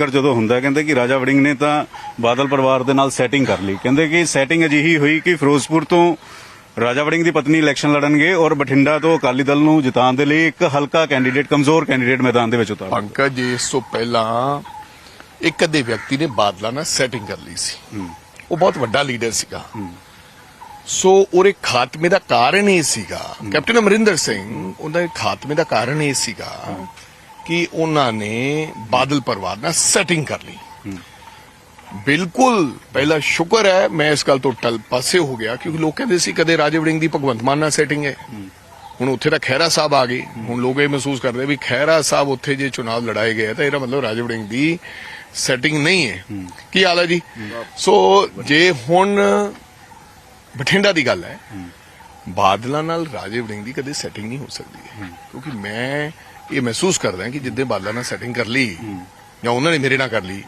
ਕਰ ਜਦੋਂ ਹੁੰਦਾ ਕਹਿੰਦੇ ਕਿ ਰਾਜਾ ਵੜਿੰਗ ਨੇ ਤਾਂ ਬਾਦਲ ਪਰਿਵਾਰ ਦੇ ਨਾਲ ਸੈਟਿੰਗ ਕਰ ਲਈ। ਕਹਿੰਦੇ ਕਿ ਸੈਟਿੰਗ ਅਜਿਹੀ ਹੋਈ ਕਿ ਫਿਰੋਜ਼ਪੁਰ ਤੋਂ ਰਾਜਾ ਵੜਿੰਗ ਦੀ ਪਤਨੀ ਇਲੈਕਸ਼ਨ ਲੜਨਗੇ ਔਰ ਬਠਿੰਡਾ ਤੋਂ ਅਕਾਲੀ ਦਲ ਨੂੰ ਜਿਤਾਉਣ ਦੇ ਲਈ ਇੱਕ ਹਲਕਾ ਕੈਂਡੀਡੇਟ ਕਮਜ਼ੋਰ ਕੈਂਡੀਡੇਟ ਮੈਦਾਨ ਦੇ ਵਿੱਚ ਉਤਾਰ। ਪੰਕਜ ਜੀ ਇਸ ਤੋਂ ਪਹਿਲਾਂ ਇੱਕ ਅੱਧੇ ਵਿਅਕਤੀ ਨੇ ਬਾਦਲਾਂ ਨਾਲ ਸੈਟਿੰਗ ਕਰ ਲਈ ਸੀ। ਉਹ ਬਹੁਤ ਵੱਡਾ ਲੀਡਰ ਸੀਗਾ। ਸੋ ਉਹਦੇ ਖਾਤਮੇ ਦਾ ਕਾਰਨ ਇਹ ਸੀਗਾ। ਕੈਪਟਨ ਅਮਰਿੰਦਰ ਸਿੰਘ ਉਹਨਾਂ ਦੇ ਖਾਤਮੇ ਦਾ ਕਾਰਨ ਇਹ ਸੀਗਾ ਕਿ ਉਹਨਾਂ ਨੇ ਬਾਦਲ ਪਰਿਵਾਰ ਨਾਲ ਸੈਟਿੰਗ ਕਰ ਲਈ। ਬਿਲਕੁਲ ਪਹਿਲਾ ਸ਼ੁਕਰ ਹੈ ਮੈਂ ਇਸ ਗੱਲ ਤੋਂ ਟਲ ਪਾਸੇ ਹੋ ਗਿਆ ਕਿਉਂਕਿ ਲੋਕ ਕਹਿੰਦੇ ਸੀ ਕਦੇ ਰਾਜੇ ਵੜਿੰਗ ਦੀ ਭਗਵੰਤ ਮਾਨ ਨਾਲ ਸੈਟਿੰਗ ਹੈ। ਹੁਣ ਉੱਥੇ ਤਾਂ ਖਹਿਰਾ ਸਾਹਿਬ ਆ ਗਏ। ਹੁਣ ਲੋਕ ਇਹ ਮਹਿਸੂਸ ਕਰਦੇ ਵੀ ਖਹਿਰਾ ਸਾਹਿਬ ਉੱਥੇ ਜੇ ਚੁਣਾਵ ਲੜਾਏ ਗਏ ਤਾਂ ਇਹਦਾ ਮਤਲਬ ਰਾਜੇ ਵੜਿੰਗ ਦੀ ਸੈਟਿੰਗ ਨਹੀਂ ਹੈ। ਕੀ ਹਾਲ ਹੈ ਜੀ? ਸੋ ਜੇ ਹੁਣ ਬਠਿੰਡਾ ਦੀ ਗੱਲ ਹੈ ਬਾਦਲਾਂ ਨਾਲ ਰਾਜੇ ਵੜਿੰਗ ਦੀ ਕਦੇ ਸੈਟਿੰਗ ਨਹੀਂ ਹੋ ਸਕਦੀ। ਹੈ। ਕਿਉਂਕਿ ਮੈਂ ਇਹ ਮਹਿਸੂਸ ਕਰਦਾ ਕਿ ਜਿੱਦੇ ਬਾਦਲਾਂ ਨਾਲ ਸੈਟਿੰਗ ਕਰ ਲਈ ਜਾਂ ਉਹਨਾਂ ਨੇ ਮੇਰੇ ਨਾਲ ਕਰ ਲਈ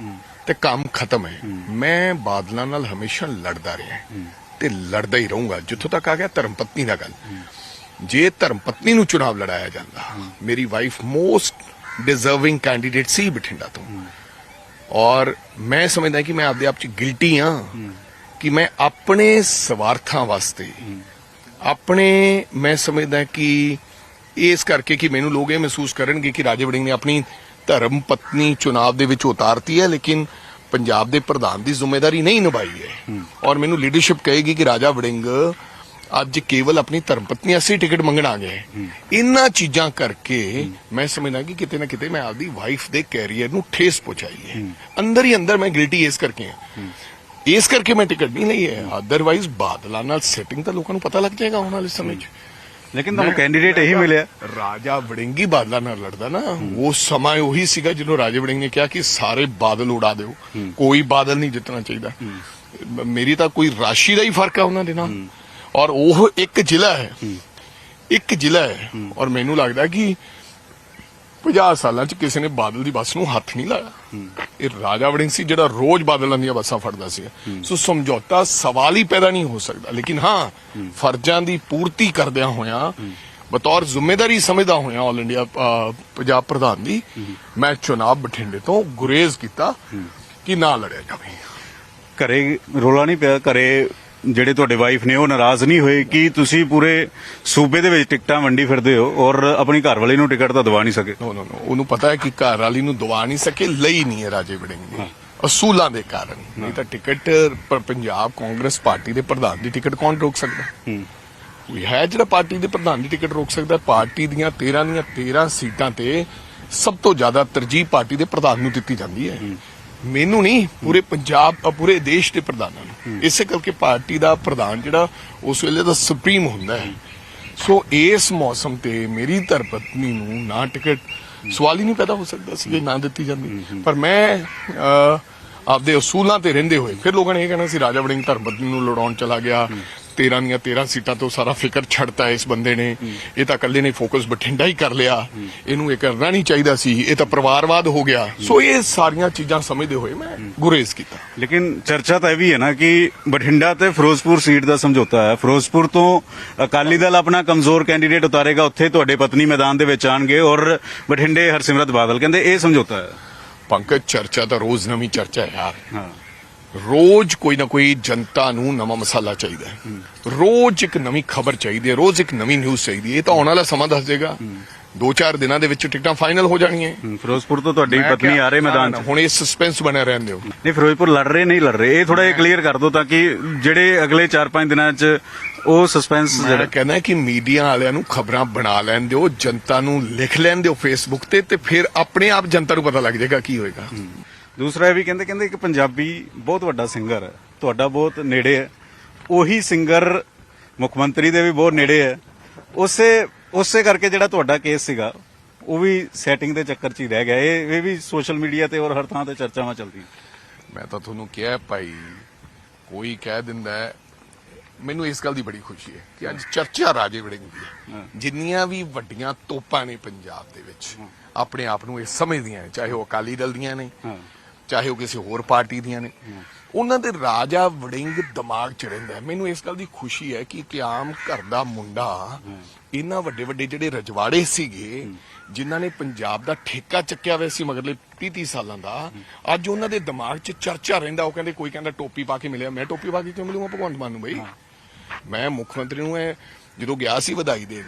ਤੇ ਕੰਮ ਖਤਮ ਹੈ। ਮੈਂ ਬਾਦਲਾਂ ਨਾਲ ਹਮੇਸ਼ਾ ਲੜਦਾ ਰਿਹਾ ਤੇ ਲੜਦਾ ਹੀ ਰਹੂੰਗਾ ਜਿੱਥੋਂ ਤੱਕ ਆ ਗਿਆ ਧਰਮ ਪਤਨੀ ਦਾ ਗੱਲ। ਜੇ ਧਰਮ ਪਤਨੀ ਨੂੰ ਚੁਣਾਵ ਲੜਾਇਆ ਜਾਂਦਾ ਮੇਰੀ ਵਾਈਫ ਮੋਸਟ ਡਿਜ਼ਰਵਿੰਗ ਕੈਂਡੀਡੇਟ ਸੀ ਬਠਿੰਡਾ ਤੋਂ। ਔਰ ਮੈਂ ਸਮਝਦਾ ਕਿ ਮੈਂ ਆਪਦੇ ਆਪ ਚ ਗਿਲਟੀ ਆ ਕਿ ਮੈਂ ਆਪਣੇ ਸਵਾਰਥਾਂ ਵਾਸਤੇ ਆਪਣੇ ਮੈਂ ਸਮਝਦਾ ਕਿ ਇਸ ਕਰਕੇ ਕਿ ਮੈਨੂੰ ਲੋਕ ਇਹ ਮਹਿਸੂਸ ਕਰਨਗੇ ਕਿ ਰਾਜੇ ਵੜਿੰਗ ਨੇ ਆਪਣੀ ਧਰਮ ਪਤਨੀ ਚੁਣਾਵ ਦੇ ਵਿੱਚ ਉਤਾਰਤੀ ਹੈ ਲੇਕਿਨ ਪੰਜਾਬ ਦੇ ਪ੍ਰਧਾਨ ਦੀ ਜ਼ਿੰਮੇਵਾਰੀ ਨਹੀਂ ਨਿਭਾਈ ਹੈ। ਔਰ ਮੈਨੂੰ ਲੀਡਰਸ਼ਿਪ ਕਹੇਗੀ ਕਿ ਰਾਜਾ ਵੜਿੰਗ ਅੱਜ ਕੇਵਲ ਆਪਣੀ ਧਰਮ ਪਤਨੀ ਅਸੀਂ ਟਿਕਟ ਮੰਗਣ ਆ ਗਏ। ਇਹਨਾਂ ਚੀਜ਼ਾਂ ਕਰਕੇ ਮੈਂ ਸਮਝਦਾ ਕਿ ਕਿਤੇ ਨਾ ਕਿਤੇ ਮੈਂ ਆਪਦੀ ਵਾਈਫ ਦੇ ਕੈਰੀਅਰ ਨੂੰ ਠੇਸ ਪਹੁੰਚਾਈ ਹੈ। ਅੰਦਰ ਹੀ ਅੰਦਰ ਮੈਂ ਗਿਲਟੀ ਇਸ ਕਰਕੇ ਹਾਂ। ਇਸ ਕਰਕੇ ਮੈਂ ਟਿਕਟ ਨਹੀਂ ਲਈ ਹੈ। ਅਦਰਵਾਈਜ਼ ਬਾਦਲਾਂ ਨਾਲ ਸੈਟਿੰਗ ਤਾਂ ਲੋਕਾਂ ਨੂੰ ਪਤਾ ਲੱਗ ਜਾਏਗਾ ਆਉਣ ਵਾਲੇ ਸਮੇਂ 'ਚ। ਲੇਕਿਨ ਤੁਹਾਨੂੰ ਕੈਂਡੀਡੇਟ ਇਹੀ ਮਿਲਿਆ। ਰਾਜਾ ਵੜਿੰਗੀ ਬਾਦਲਾਂ ਨਾਲ ਲੜਦਾ ਨਾ ਉਹ ਸਮਾਂ ਉਹੀ ਸੀਗਾ ਜਦੋਂ ਰਾਜੇ ਵੜਿੰਗ ਨੇ ਕਿਹਾ ਕਿ ਸਾਰੇ ਬਾਦਲ ਉਡਾ ਦਿਓ। ਕੋਈ ਬਾਦਲ ਨਹੀਂ ਜਿੱਤਣਾ ਚਾਹੀਦਾ। ਮੇਰੀ ਤਾਂ ਕੋਈ ਰਾਸ਼ੀ ਦਾ ਹੀ ਫ਼ਰਕ ਆ ਉਹਨਾਂ ਦੇ ਨਾਲ। ਔਰ ਉਹ ਇੱਕ ਜ਼ਿਲ੍ਹਾ ਹੈ। ਇੱਕ ਜ਼ਿਲ੍ਹਾ ਹੈ। ਔਰ ਮੈਨੂੰ ਲੱਗਦਾ ਕਿ 50 ਸਾਲਾਂ ਚ ਕਿਸੇ ਨੇ ਬਾਦਲ ਦੀ ਬੱਸ ਨੂੰ ਹੱਥ ਨਹੀਂ ਲਾਇਆ। ਇਹ ਰਾਜਾ ਵੜਿੰਗ ਸੀ ਜਿਹੜਾ ਰੋਜ਼ ਬਾਦਲਾਂ ਦੀਆਂ ਬੱਸਾਂ ਫੜਦਾ ਸੀ। ਸੋ ਸਮਝੌਤਾ ਸਵਾਲ ਹੀ ਪੈਦਾ ਨਹੀਂ ਹੋ ਸਕਦਾ। ਲੇਕਿਨ ਹਾਂ ਫਰਜ਼ਾਂ ਦੀ ਪੂਰਤੀ ਕਰਦਿਆਂ ਹੋਇਆਂ ਬਤੌਰ ਜ਼ਿੰਮੇਵਾਰੀ ਸਮਝਦਾ ਹੋਇਆਂ ਆਲ ਇੰਡੀਆ ਪੰਜਾਬ ਪ੍ਰਧਾਨ ਦੀ ਮੈਂ ਚੁਣਾਵ ਬਠਿੰਡੇ ਤੋਂ ਗੁਰੇਜ਼ ਕੀਤਾ ਕਿ ਨਾ ਲੜਿਆ ਜਾਵੇ। ਘਰੇ ਰੋਲਾ ਨਹੀਂ ਪਿਆ ਘਰੇ ਜਿਹੜੇ ਤੁਹਾਡੇ ਵਾਈਫ ਨੇ ਉਹ ਨਾਰਾਜ਼ ਨਹੀਂ ਹੋਏ ਕਿ ਤੁਸੀਂ ਪੂਰੇ ਸੂਬੇ ਦੇ ਵਿੱਚ ਟਿਕਟਾਂ ਵੰਡੀ ਫਿਰਦੇ ਹੋ ਔਰ ਆਪਣੀ ਘਰ ਵਾਲੀ ਨੂੰ ਟਿਕਟ ਤਾਂ ਦਵਾ ਨਹੀਂ ਸਕੇ? ਨੋ ਨੋ ਨੋ ਉਹਨੂੰ ਪਤਾ ਹੈ ਕਿ ਘਰ ਵਾਲੀ ਨੂੰ ਦਵਾ ਨਹੀਂ ਸਕੇ ਲਈ ਨਹੀਂ ਹੈ ਰਾਜੇ ਵੜਿੰਗ ਨੇ ਅਸੂਲਾਂ ਦੇ ਕਾਰਨ। ਨਹੀਂ ਤਾਂ ਟਿਕਟ ਪੰਜਾਬ ਕਾਂਗਰਸ ਪਾਰਟੀ ਦੇ ਪ੍ਰਧਾਨ ਦੀ ਟਿਕਟ ਕੌਣ ਰੋਕ ਸਕਦਾ? ਹੂੰ। ਕੋਈ ਹੈ ਜਿਹੜਾ ਪਾਰਟੀ ਦੇ ਪ੍ਰਧਾਨ ਦੀ ਟਿਕਟ ਰੋਕ ਸਕਦਾ? ਪਾਰਟੀ ਦੀਆਂ 13 ਦੀਆਂ 13 ਸੀਟਾਂ ਤੇ ਸਭ ਤੋਂ ਜ਼ਿਆਦਾ ਤਰਜੀਹ ਪਾਰਟੀ ਦੇ ਪ੍ਰਧਾਨ ਨੂੰ ਦਿੱਤੀ ਜਾਂਦੀ ਹੈ। ਮੈਨੂੰ ਨਹੀਂ ਪੂਰੇ ਪੰਜਾਬ ਪੂਰੇ ਦੇਸ਼ ਦੇ ਪ੍ਰਧਾਨਾਂ ਨੂੰ। ਇਸੇ ਕਰਕੇ ਪਾਰਟੀ ਦਾ ਪ੍ਰਧਾਨ ਜਿਹੜਾ ਉਸ ਵੇਲੇ ਦਾ ਸੁਪਰੀਮ ਹੁੰਦਾ ਹੈ। ਸੋ ਇਸ ਮੌਸਮ ਤੇ ਮੇਰੀ ਧਰਪਤਨੀ ਨੂੰ ਨਾ ਟਿਕਟ ਸਵਾਲ ਹੀ ਨਹੀਂ ਪੈਦਾ ਹੋ ਸਕਦਾ ਸੀ ਜੇ ਨਾ ਦਿੱਤੀ ਜਾਂਦੀ। ਪਰ ਮੈਂ ਆਪਦੇ ਅਸੂਲਾਂ ਤੇ ਰਹਿੰਦੇ ਹੋਏ ਫਿਰ ਲੋਕਾਂ ਨੇ ਇਹ ਕਹਿਣਾ ਸੀ ਰਾਜਾ ਵੜਿੰਗ ਧਰਮਪਤਨੀ ਨੂੰ ਲੜਾਉਣ ਚਲਾ ਗਿਆ। 13 ਦੀਆਂ 13 ਸੀਟਾਂ ਤੋਂ ਸਾਰਾ ਫਿਕਰ ਛੱਡਤਾ ਇਸ ਬੰਦੇ ਨੇ। ਇਹ ਤਾਂ ਇਕੱਲੇ ਨੇ ਫੋਕਸ ਬਠਿੰਡਾ ਹੀ ਕਰ ਲਿਆ। ਇਹਨੂੰ ਇਹ ਕਰਨਾ ਨਹੀਂ ਚਾਹੀਦਾ ਸੀ। ਇਹ ਤਾਂ ਪਰਿਵਾਰਵਾਦ ਹੋ ਗਿਆ। ਸੋ ਇਹ ਸਾਰੀਆਂ ਚੀਜ਼ਾਂ ਸਮਝਦੇ ਹੋਏ ਮੈਂ ਗੁਰੇਜ਼ ਕੀਤਾ। ਲੇਕਿਨ ਚਰਚਾ ਤਾਂ ਇਹ ਵੀ ਹੈ ਨਾ ਕਿ ਬਠਿੰਡਾ ਤੇ ਫਿਰੋਜ਼ਪੁਰ ਸੀਟ ਦਾ ਸਮਝੌਤਾ ਹੈ। ਫਿਰੋਜ਼ਪੁਰ ਤੋਂ ਅਕਾਲੀ ਦਲ ਆਪਣਾ ਕਮਜ਼ੋਰ ਕੈਂਡੀਡੇਟ ਉਤਾਰੇਗਾ। ਉੱਥੇ ਤੁਹਾਡੇ ਪਤਨੀ ਮੈਦਾਨ ਦੇ ਵਿੱਚ ਆਣਗੇ ਔਰ ਬਠਿੰਡੇ ਹਰਸਿਮਰਤ ਬਾਦਲ ਕਹਿੰਦੇ ਇਹ ਸਮਝੌਤਾ ਹੈ। ਪੰਕਜ ਚਰਚਾ ਤਾਂ ਰੋਜ਼ ਨਵੀਂ ਚਰਚਾ ਹੈ ਯਾਰ। ਹਾਂ। ਰੋਜ਼ ਕੋਈ ਨਾ ਕੋਈ ਜਨਤਾ ਨੂੰ ਨਵਾਂ ਮਸਾਲਾ ਚਾਹੀਦਾ ਹੈ। ਰੋਜ਼ ਇੱਕ ਨਵੀਂ ਖਬਰ ਚਾਹੀਦੀ ਹੈ ਰੋਜ਼ ਇੱਕ ਨਵੀਂ ਨਿਊਜ਼ ਚਾਹੀਦੀ ਹੈ। ਇਹ ਤਾਂ ਆਉਣ ਵਾਲਾ ਸਮਾਂ ਦੱਸ ਦੇਗਾ। ਦੋ ਚਾਰ ਦਿਨਾਂ ਦੇ ਵਿੱਚ ਟਿਕਟਾਂ ਫਾਈਨਲ ਹੋ ਜਾਣੀਆਂ ਫਿਰੋਜ਼ਪੁਰ ਤੋਂ ਤੁਹਾਡੀ ਪਤਨੀ ਆ ਰਹੇ ਮੈਦਾਨ 'ਚ। ਹੁਣ ਇਹ ਸਸਪੈਂਸ ਬਣਿਆ ਰਹਿਣ ਦਿਓ ਨਹੀਂ ਫਿਰੋਜ਼ਪੁਰ ਲੜ ਰਹੇ ਨਹੀਂ ਲੜ ਰਹੇ। ਇਹ ਥੋੜਾ ਜਿਹਾ ਕਲੀਅਰ ਕਰ ਦਿਓ ਤਾਂ ਕਿ ਜਿਹੜੇ ਅਗਲੇ 4-5 ਦਿਨਾਂ 'ਚ ਉਹ ਸਸਪੈਂਸ ਜਿਹੜਾ ਕਹਿੰਦਾ ਕਿ ਮੀਡੀਆ ਵਾਲਿਆਂ ਨੂੰ ਖਬਰਾਂ ਬਣਾ ਲੈਣ ਦਿਓ ਜਨਤਾ ਨੂੰ ਲਿਖ ਲੈਣ ਦਿਓ ਫੇਸਬੁੱਕ ਤੇ ਤੇ ਫਿਰ ਆਪਣੇ ਆਪ ਜਨਤਾ ਨੂੰ ਪਤਾ ਲੱਗ ਜਾਏਗਾ ਕੀ ਹੋਏਗਾ। ਦੂਸਰਾ ਇਹ ਵੀ ਕਹਿੰਦੇ ਕਹਿੰਦੇ ਇੱਕ ਪੰਜਾਬੀ ਬਹੁਤ ਵੱਡਾ ਸਿੰਗਰ ਹੈ ਤੁਹਾਡਾ ਬਹੁਤ ਨੇੜੇ ਹੈ। ਉਹੀ ਸਿੰਗਰ ਮੁੱਖ ਮੰਤਰੀ ਦੇ ਵੀ ਬਹੁਤ ਨੇੜੇ ਹੈ। ਉਸੇ ਉਸੇ ਕਰਕੇ ਜਿਹੜਾ ਤੁਹਾਡਾ ਕੇਸ ਸੀਗਾ ਉਹ ਵੀ ਸੈਟਿੰਗ ਦੇ ਚੱਕਰ 'ਚ ਹੀ ਰਹਿ ਗਿਆ। ਇਹ ਇਹ ਵੀ ਸੋਸ਼ਲ ਮੀਡੀਆ ਤੇ ਔਰ ਹਰ ਥਾਂ ਤੇ ਚਰਚਾਵਾਂ ਚੱਲਦੀਆਂ ਮੈਂ ਤਾਂ ਤੁਹਾਨੂੰ ਕਿਹਾ ਭਾਈ ਕੋਈ ਕਹਿ ਦਿੰਦਾ ਹੈ ਮੈਨੂੰ ਇਸ ਗੱਲ ਦੀ ਬੜੀ ਖੁਸ਼ੀ ਹੈ ਕਿ ਅੱਜ ਚਰਚਾ ਰਾਜੇ ਵੜਿੰਗ ਦੀ ਹੈ। ਜਿੰਨੀਆਂ ਵੀ ਵੱਡੀਆਂ ਤੋਪਾਂ ਨੇ ਪੰਜਾਬ ਦੇ ਵਿੱਚ ਆਪਣੇ ਆਪ ਨੂੰ ਇਹ ਸਮਝਦੀਆਂ ਨੇ ਚਾਹੇ ਉਹ ਅਕਾਲੀ ਦਲ ਦੀਆਂ ਨੇ ਚਾਹੇ ਉਹ ਕਿਸੇ ਹੋਰ ਪਾਰਟੀ ਦੀਆਂ ਨੇ। ਉਹਨਾਂ ਦੇ ਰਾਜਾ ਵੜਿੰਗ ਦਿਮਾਗ ਚ ਰਹਿੰਦਾ। ਮੈਨੂੰ ਇਸ ਗੱਲ ਦੀ ਖੁਸ਼ੀ ਹੈ ਕਿ ਇੱਕ ਆਮ ਘਰ ਦਾ ਮੁੰਡਾ ਇਹਨਾਂ ਵੱਡੇ ਵੱਡੇ ਜਿਹੜੇ ਰਜਵਾੜੇ ਸੀਗੇ ਜਿਨ੍ਹਾਂ ਨੇ ਪੰਜਾਬ ਦਾ ਠੇਕਾ ਚੱਕਿਆ ਹੋਇਆ ਸੀ ਮਗਰਲੇ 30 30 ਸਾਲਾਂ ਦਾ ਅੱਜ ਉਹਨਾਂ ਦੇ ਦਿਮਾਗ 'ਚ ਚਰਚਾ ਰਹਿੰਦਾ। ਉਹ ਕਹਿੰਦੇ ਕੋਈ ਕਹਿੰਦਾ ਟੋਪੀ ਪਾ ਕੇ ਮਿਲਿਆ। ਮੈਂ ਟੋਪੀ ਪਾ ਕੇ ਕਿਉਂ ਮਿਲੂੰਗਾ ਭਗਵੰਤ ਮਾਨ ਨੂੰ ਬਈ? ਮੈਂ ਮੁੱਖ ਮੰਤਰੀ ਨੂੰ ਇਹ ਜਦੋਂ ਗਿਆ ਸੀ ਵਧਾਈ ਦੇਣ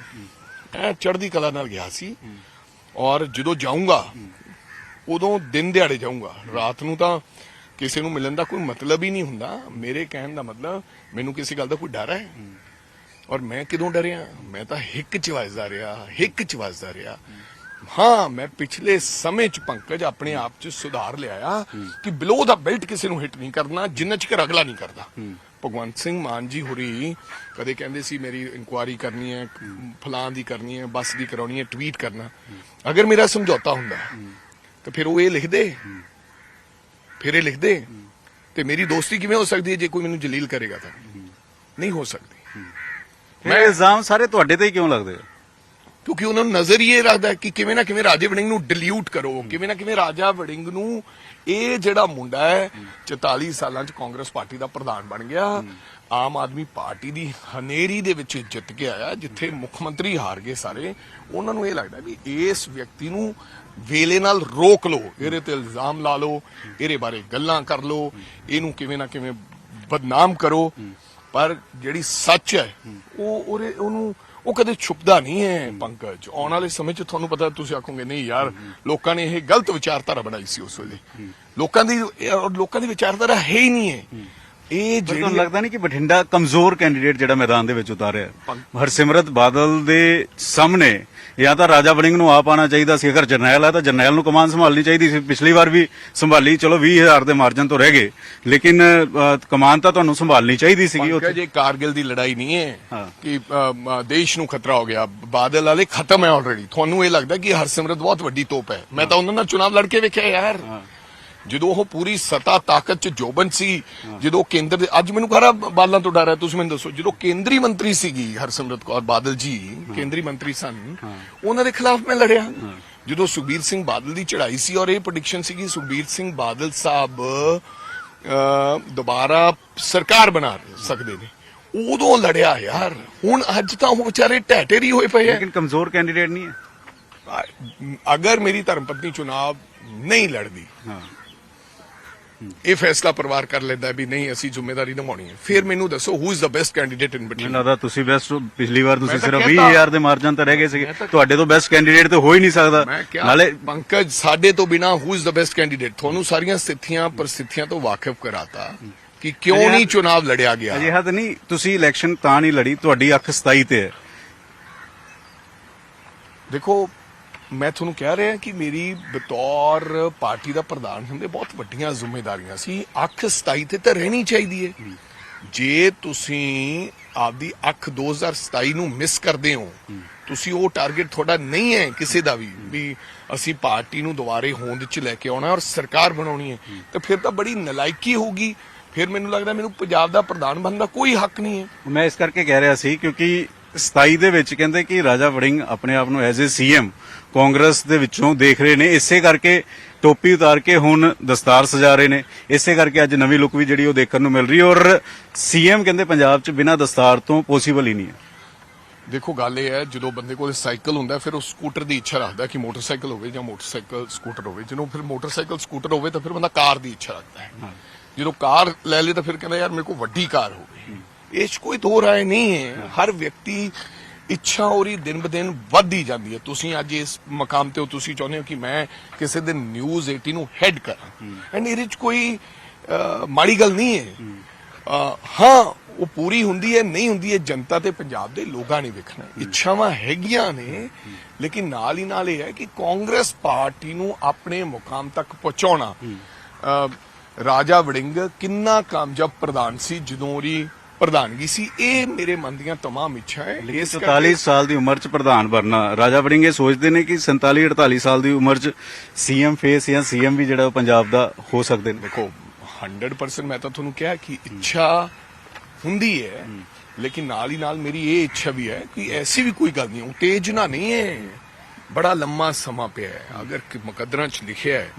ਐ ਚੜ੍ਹਦੀ ਕਲਾ ਨਾਲ ਗਿਆ ਸੀ। ਔਰ ਜਦੋਂ ਜਾਊਂਗਾ ਉਦੋਂ ਦਿਨ ਦਿਹਾੜੇ ਜਾਊਂਗਾ। ਰਾਤ ਨੂੰ ਤਾਂ ਕਿਸੇ ਨੂੰ ਮਿਲਣ ਦਾ ਕੋਈ ਮਤਲਬ ਹੀ ਨਹੀਂ ਹੁੰਦਾ। ਮੇਰੇ ਕਹਿਣ ਦਾ ਮਤਲਬ, ਮੈਨੂੰ ਕਿਸੇ ਗੱਲ ਦਾ ਕੋਈ ਡਰ ਹੈ? ਔਰ ਮੈਂ ਕਿਦੋਂ ਡਰਿਆ? ਮੈਂ ਤਾਂ ਹਿੱਕ ਚ ਵਜਦਾ ਰਿਹਾ, ਹਿੱਕ ਚ ਵੱਜਦਾ ਰਿਹਾ। ਹਾਂ, ਮੈਂ ਪਿਛਲੇ ਸਮੇਂ ਚ ਪੰਕਜ ਆਪਣੇ ਆਪ ਚ ਸੁਧਾਰ ਲਿਆਇਆ ਕਿ ਬਿਲੋ ਦਾ ਬੈਲਟ ਕਿਸੇ ਨੂੰ ਹਿੱਟ ਨਹੀਂ ਕਰਨਾ, ਜਿੰਨਾ ਚਿਰ ਅਗਲਾ ਨਹੀਂ ਕਰਦਾ। ਭਗਵੰਤ ਸਿੰਘ ਮਾਨ ਜੀ ਹੋਰੀ ਕਦੇ ਕਹਿੰਦੇ ਸੀ, ਮੇਰੀ ਇਨਕੁਆਰੀ ਕਰਨੀ ਹੈ ਫਲਾਂ ਦੀ ਕਰਨੀ ਹੈ, ਬੱਸ ਦੀ ਕਰਾਉਣੀ ਹੈ ਟਵੀਟ ਕਰਨਾ। ਅਗਰ ਮੇਰਾ ਸਮਝੌਤਾ ਹੁੰਦਾ ਤਾਂ ਫਿਰ ਉਹ ਇਹ ਲਿਖਦੇ। ਫਿਰ ਇਹ ਲਿਖਦੇ। ਤੇ ਮੇਰੀ ਦੋਸਤੀ ਕਿਵੇਂ ਹੋ ਸਕਦੀ ਹੈ ਜੇ ਕੋਈ ਮੈਨੂੰ ਜਲੀਲ ਕਰੇਗਾ ਤਾਂ? ਨਹੀਂ ਹੋ ਸਕਦੀ। ਮੈਂ ਇਲਜ਼ਾਮ ਸਾਰੇ ਤੁਹਾਡੇ ਤੇ ਹੀ ਕਿਉਂ ਲੱਗਦੇ ਕਿਉਂਕਿ ਉਹਨਾਂ ਨੂੰ ਨਜ਼ਰ ਹੀ ਇਹ ਰੱਖਦਾ ਕਿ ਕਿਵੇਂ ਨਾ ਕਿਵੇਂ ਰਾਜੇ ਵੜਿੰਗ ਨੂੰ ਡਿਲੀਊਟ ਕਰੋ ਕਿਵੇਂ ਨਾ ਕਿਵੇਂ ਰਾਜਾ ਵੜਿੰਗ ਨੂੰ ਇਹ ਜਿਹੜਾ ਮੁੰਡਾ ਹੈ 44 ਸਾਲਾਂ ਚ ਕਾਂਗਰਸ ਪਾਰਟੀ ਦਾ ਪ੍ਰਧਾਨ ਬਣ ਗਿਆ। ਆਮ ਆਦਮੀ ਪਾਰਟੀ ਦੀ ਹਨੇਰੀ ਦੇ ਵਿੱਚ ਜਿੱਤ ਕੇ ਆਇਆ ਜਿੱਥੇ ਮੁੱਖ ਮੰਤਰੀ ਹਾਰ ਗਏ ਸਾਰੇ। ਉਹਨਾਂ ਨੂੰ ਇਹ ਲੱਗਦਾ ਵੀ ਇਸ ਵਿਅਕਤੀ ਨੂੰ ਵੇਲੇ ਨਾਲ ਰੋਕ ਲਓ ਇਹਦੇ ਤੇ ਇਲਜ਼ਾਮ ਲਾ ਲਓ ਇਹਦੇ ਬਾਰੇ ਗੱਲਾਂ ਕਰ ਲਓ ਇਹਨੂੰ ਕਿਵੇਂ ਨਾ ਕਿਵੇਂ ਬਦਨਾਮ ਕਰੋ। ਪਰ ਜਿਹੜੀ ਸੱਚ ਹੈ ਉਹ ਉਹਦੇ ਉਹਨੂੰ ਉਹ ਕਦੇ ਛੁਪਦਾ ਨਹੀਂ ਹੈ ਪੰਕਜ। ਆਉਣ ਵਾਲੇ ਸਮੇਂ 'ਚ ਤੁਹਾਨੂੰ ਪਤਾ ਤੁਸੀਂ ਆਖੋਗੇ ਨਹੀਂ ਯਾਰ ਲੋਕਾਂ ਨੇ ਇਹ ਗਲਤ ਵਿਚਾਰਧਾਰਾ ਬਣਾਈ ਸੀ ਉਸ ਵੇਲੇ। ਲੋਕਾਂ ਦੀ ਲੋਕਾਂ ਦੀ ਵਿਚਾਰਧਾਰਾ ਹੈ ਹੀ ਨਹੀਂ ਹੈ। ਇਹ ਜਿਹੜੀ ਲੱਗਦਾ ਨਹੀਂ ਕਿ ਬਠਿੰਡਾ ਕਮਜ਼ੋਰ ਕੈਂਡੀਡੇਟ ਜਿਹੜਾ ਮੈਦਾਨ ਦੇ ਵਿੱਚ ਉਤਾਰਿਆ? ਹਰਸਿਮਰਤ ਬਾਦਲ ਦੇ ਸਾਹਮਣੇ ਜਾਂ ਤਾਂ ਰਾਜਾ ਵੜਿੰਗ ਨੂੰ ਆਪ ਆਣਾ ਚਾਹੀਦਾ ਸੀ। ਅਗਰ ਜਰਨੈਲ ਹੈ ਤਾਂ ਜਰਨੈਲ ਨੂੰ ਕਮਾਨ ਸੰਭਾਲਣੀ ਚਾਹੀਦੀ ਸੀ। ਪਿਛਲੀ ਵਾਰ ਵੀ ਸੰਭਾਲੀ। ਚਲੋ 20000 ਦੇ ਮਾਰਜਨ ਤੋਂ ਰਹਿ ਗਏ। ਲੇਕਿਨ ਕਮਾਨ ਤਾਂ ਤੁਹਾਨੂੰ ਸੰਭਾਲਣੀ ਚਾਹੀਦੀ ਸੀਗੀ। ਉੱਥੇ ਇਹ ਕਾਰਗਿਲ ਦੀ ਲੜਾਈ ਨਹੀਂ ਹੈ। ਕਿ ਦੇਸ਼ ਨੂੰ ਖਤਰਾ ਹੋ ਗਿਆ। ਬਾਦਲ ਵਾਲੇ ਖਤਮ ਹੈ ਆਲਰੇਡੀ ਤੁਹਾਨੂੰ ਇਹ ਲੱਗਦਾ ਕਿ ਹਰਸਿਮਰਤ ਬਹੁਤ ਵੱਡੀ ਤੋਪ ਹੈ। ਮੈਂ ਤਾਂ ਉਹਨਾਂ ਨਾਲ ਚੁਣਾਵ ਲੜ ਕੇ ਵੇਖਿਆ ਯਾਰ। ਜਦੋਂ ਉਹ ਪੂਰੀ ਸਤਾ ਤਾਕਤ ਚ ਜੋਬਨ ਸੀ ਜਦੋਂ ਕੇਂਦਰ ਦੇ ਅੱਜ ਮੈਨੂੰ ਕਹਰਾ ਬਾਲਾਂ ਤੋਂ ਡਰ ਹੈ ਤੁਸੀਂ ਮੈਨੂੰ ਦੱਸੋ। ਜਦੋਂ ਕੇਂਦਰੀ ਮੰਤਰੀ ਸੀਗੀ ਹਰਸਿਮਰਤ ਕੌਰ ਬਾਦਲ ਜੀ ਕੇਂਦਰੀ ਮੰਤਰੀ ਸਨ ਉਹਨਾਂ ਦੇ ਖਿਲਾਫ ਮੈਂ ਲੜਿਆ। ਜਦੋਂ ਸੁਖਬੀਰ ਸਿੰਘ ਬਾਦਲ ਦੀ ਚੜ੍ਹਾਈ ਸੀ ਔਰ ਇਹ ਪ੍ਰੈਡਿਕਸ਼ਨ ਸੀਗੀ ਸੁਖਬੀਰ ਸਿੰਘ ਬਾਦਲ ਸਾਹਿਬ ਦੁਬਾਰਾ ਸਰਕਾਰ ਬਣਾ ਸਕਦੇ ਨੇ। ਉਦੋਂ ਲੜਿਆ ਯਾਰ। ਹੁਣ ਅੱਜ ਤਾਂ ਉਹ ਵਿਚਾਰੇ ਢਹਿਟੇਰੀ ਹੋਏ ਪਏ ਆ। ਲੇਕਿਨ ਕਮਜ਼ੋਰ ਕੈਂਡੀਡੇਟ ਨਹੀਂ ਹੈ। ਅਗਰ ਮੇਰੀ ਧਰਮ ਪਤਨੀ ਚੁਣਾਵ ਨਹੀਂ ਲੜਦੀ ਹਾਂ। ਇਹ ਫੈਸਲਾ ਪਰਿਵਾਰ ਕਰ ਲੈਂਦਾ ਵੀ ਨਹੀਂ ਅਸੀਂ ਜ਼ਿੰਮੇਵਾਰੀ ਨਿਭਾਉਣੀ ਹੈ। ਫਿਰ ਮੈਨੂੰ ਦੱਸੋ who is the best candidate in between ਲੱਗਦਾ ਤੁਸੀਂ ਬੈਸਟ ਪਿਛਲੀ ਵਾਰ ਤੁਸੀਂ ਤਾਂ ਸਿਰਫ ਕਹਿਤਾ। 20000 ਦੇ ਮਾਰਜਨ ਤੇ ਰਹਿ ਗਏ ਤਾਂ- ਤੁਹਾਡੇ ਤੋਂ ਬੈਸਟ ਕੈਂਡੀਡੇਟ ਤੇ ਹੋ ਹੀ ਨਹੀਂ ਸਕਦਾ। ਨਾਲੇ ਪੰਕਜ ਸਾਡੇ ਤੋਂ ਬਿਨਾ who is the best candidate ਤੁਹਾਨੂੰ ਸਾਰੀਆਂ ਸਥਿਤੀਆਂ ਪਰਿਸਥਿਤੀਆਂ ਤੋਂ ਵਾਕਿਫ ਕਰਾਤਾ ਕਿ ਕਿਉਂ ਨਹੀਂ ਚੁਣਾਵ ਲੜਿਆ ਗਿਆ। ਅਜੇ ਹੱਦ ਨਹੀਂ ਤੁਸੀਂ ਇਲੈਕਸ਼ਨ ਤਾਂ ਨਹੀਂ ਲੜੀ ਤੁਹਾਡੀ ਅੱਖ 27 ਤੇ ਹੈ। ਦੇਖੋ ਮੈਂ ਤੁਹਾਨੂੰ ਕਹਿ ਰਿਹਾ ਕਿ ਮੇਰੀ ਬਤੌਰ ਪਾਰਟੀ ਦਾ ਪ੍ਰਧਾਨ ਹੁੰਦੇ ਬਹੁਤ ਵੱਡੀਆਂ ਜ਼ਿੰਮੇਵਾਰੀਆਂ ਸੀ। ਅੱਖ 27 ਤੇ ਤਾਂ ਰਹਿਣੀ ਚਾਹੀਦੀ ਹੈ। ਜੇ ਤੁਸੀਂ ਆਪਦੀ ਅੱਖ 2027 ਨੂੰ ਮਿਸ ਕਰਦੇ ਹੋ ਤੁਸੀਂ ਉਹ ਟਾਰਗੇਟ ਤੁਹਾਡਾ ਨਹੀਂ ਹੈ ਕਿਸੇ ਦਾ ਵੀ ਵੀ ਅਸੀਂ ਪਾਰਟੀ ਨੂੰ ਦੁਬਾਰੇ ਹੋਂਦ 'ਚ ਲੈ ਕੇ ਆਉਣਾ ਔਰ ਸਰਕਾਰ ਬਣਾਉਣੀ ਹੈ। ਤਾਂ ਫਿਰ ਤਾਂ ਬੜੀ ਨਲਾਇਕੀ ਹੋਊਗੀ। ਫਿਰ ਮੈਨੂੰ ਲੱਗਦਾ ਮੈਨੂੰ ਪੰਜਾਬ ਦਾ ਪ੍ਰਧਾਨ ਬਣਨ ਦਾ ਕੋਈ ਹੱਕ ਨਹੀਂ ਹੈ। ਮੈਂ ਇਸ ਕਰਕੇ ਕਹਿ ਰਿਹਾ ਸੀ ਕਿਉਂਕਿ 27 ਦੇ ਵਿੱਚ ਕਹਿੰਦੇ ਕਿ ਰਾਜਾ ਵੜਿੰਗ ਆਪਣੇ ਆਪ ਨੂੰ ਐਜ਼ ਏ ਸੀਐਮ ਕਾਂਗਰਸ ਦੇ ਵਿੱਚੋਂ ਦੇਖ ਰਹੇ ਨੇ। ਇਸੇ ਕਰਕੇ ਟੋਪੀ ਉਤਾਰ ਕੇ ਹੁਣ ਦਸਤਾਰ ਸਜਾ ਰਹੇ ਨੇ। ਇਸੇ ਕਰਕੇ ਅੱਜ ਨਵੀਂ ਲੁੱਕ ਵੀ ਜਿਹੜੀ ਉਹ ਦੇਖਣ ਨੂੰ ਮਿਲ ਰਹੀ ਔਰ ਸੀਐਮ ਕਹਿੰਦੇ ਪੰਜਾਬ 'ਚ ਬਿਨਾਂ ਦਸਤਾਰ ਤੋਂ ਪੋਸੀਬਲ ਹੀ ਨਹੀਂ ਹੈ। ਦੇਖੋ ਗੱਲ ਇਹ ਹੈ ਜਦੋਂ ਬੰਦੇ ਕੋਲ ਸਾਈਕਲ ਹੁੰਦਾ ਫਿਰ ਉਹ ਸਕੂਟਰ ਦੀ ਇੱਛਾ ਰੱਖਦਾ ਕਿ ਮੋਟਰਸਾਈਕਲ ਹੋਵੇ ਜਾਂ ਮੋਟਰਸਾਈਕਲ ਸਕੂਟਰ ਹੋਵੇ। ਜਦੋਂ ਫਿਰ ਮੋਟਰਸਾਈਕਲ ਸਕੂਟਰ ਹੋਵੇ ਤਾਂ ਫਿਰ ਬੰਦਾ ਕਾਰ ਦੀ ਇੱਛਾ ਰੱਖਦਾ ਹੈ। ਜਦੋਂ ਕਾਰ ਲੈ ਲੇ ਤਾਂ ਫਿਰ ਕਹਿੰਦਾ ਯਾਰ ਮੇਰੇ ਕੋਲ ਵੱਡੀ ਕਾਰ ਹੋਵੇ। ਇਹ ਕੋਈ ਦੋ ਰਾਏ ਨਹੀਂ ਹੈ। ਹਰ ਵਿਅਕਤੀ ਇੱਛਾ ਉਹਦੀ ਦਿਨ ਬ ਦਿਨ ਵੱਧਦੀ ਜਾਂਦੀ ਹੈ। ਤੁਸੀਂ ਅੱਜ ਇਸ ਮਕਾਮ ਤੇ ਹੋ, ਤੁਸੀਂ ਚਾਹੁੰਦੇ ਹੋ ਕਿ ਮੈਂ ਕਿਸੇ ਦਿਨ ਨਿਊਜ਼ 18 ਨੂੰ ਹੈਡ ਕਰਾਂ। ਐਂਡ ਇਹਦੇ 'ਚ ਕੋਈ ਮਾੜੀ ਗੱਲ ਨਹੀਂ ਹੈ। ਹਾਂ, ਉਹ ਪੂਰੀ ਹੁੰਦੀ ਹੈ, ਨਹੀਂ ਹੁੰਦੀ ਹੈ, ਜਨਤਾ ਤੇ ਪੰਜਾਬ ਦੇ ਲੋਕਾਂ ਨੇ ਵੇਖਣਾ ਇੱਛਾਵਾਂ ਹੈਗੀਆਂ ਨੇ, ਲੇਕਿਨ ਨਾਲ ਹੀ ਨਾਲ ਇਹ ਹੈ ਕਿ ਕਾਂਗਰਸ ਪਾਰਟੀ ਨੂੰ ਆਪਣੇ ਮੁਕਾਮ ਤੱਕ ਪਹੁੰਚਾਉਣਾ। ਰਾਜਾ ਵੜਿੰਗ ਕਿੰਨਾ ਕਾਮਯਾਬ ਪ੍ਰਧਾਨ ਸੀ ਜਦੋਂ ਉਹਦੀ ਪ੍ਰਧਾਨਗੀ ਸੀ ਇਹ ਮੇਰੇ ਮਨ ਦੀਆਂ तमाम ਇੱਛਾ ਹੈ ਇਸ ਕਰਕੇ- 44 ਸਾਲ ਦੀ ਉਮਰ 'ਚ ਪ੍ਰਧਾਨ ਬਣਨਾ ਰਾਜਾ ਵੜਿੰਗ ਇਹ ਸੋਚਦੇ ਨੇ ਕਿ 47 48 ਸਾਲ ਦੀ ਉਮਰ 'ਚ ਸੀਐਮ ਫੇਸ ਜਾਂ ਸੀਐਮ ਵੀ ਜਿਹੜਾ ਉਹ ਪੰਜਾਬ ਦਾ ਹੋ ਸਕਦੇ ਨੇ ਦੇਖੋ 100% ਮੈਂ ਤਾਂ ਤੁਹਾਨੂੰ ਕਿਹਾ ਕਿ ਇੱਛਾ ਹੁੰਦੀ ਹੈ ਲੇਕਿਨ ਨਾਲ ਹੀ ਨਾਲ ਮੇਰੀ ਇਹ ਇੱਛਾ ਵੀ ਹੈ ਕਿ ਐਸੀ ਵੀ ਕੋਈ ਗੱਲ ਨਹੀਂ ਉਤੇਜਨਾ ਨਹੀਂ ਹੈ ਬੜਾ ਲੰਮਾ ਸਮਾਂ ਪਿਆ ਹੈ ਅਗਰ ਕਿ ਮੁਕੱਦਰਾਂ 'ਚ ਲਿਖਿਆ ਹੈ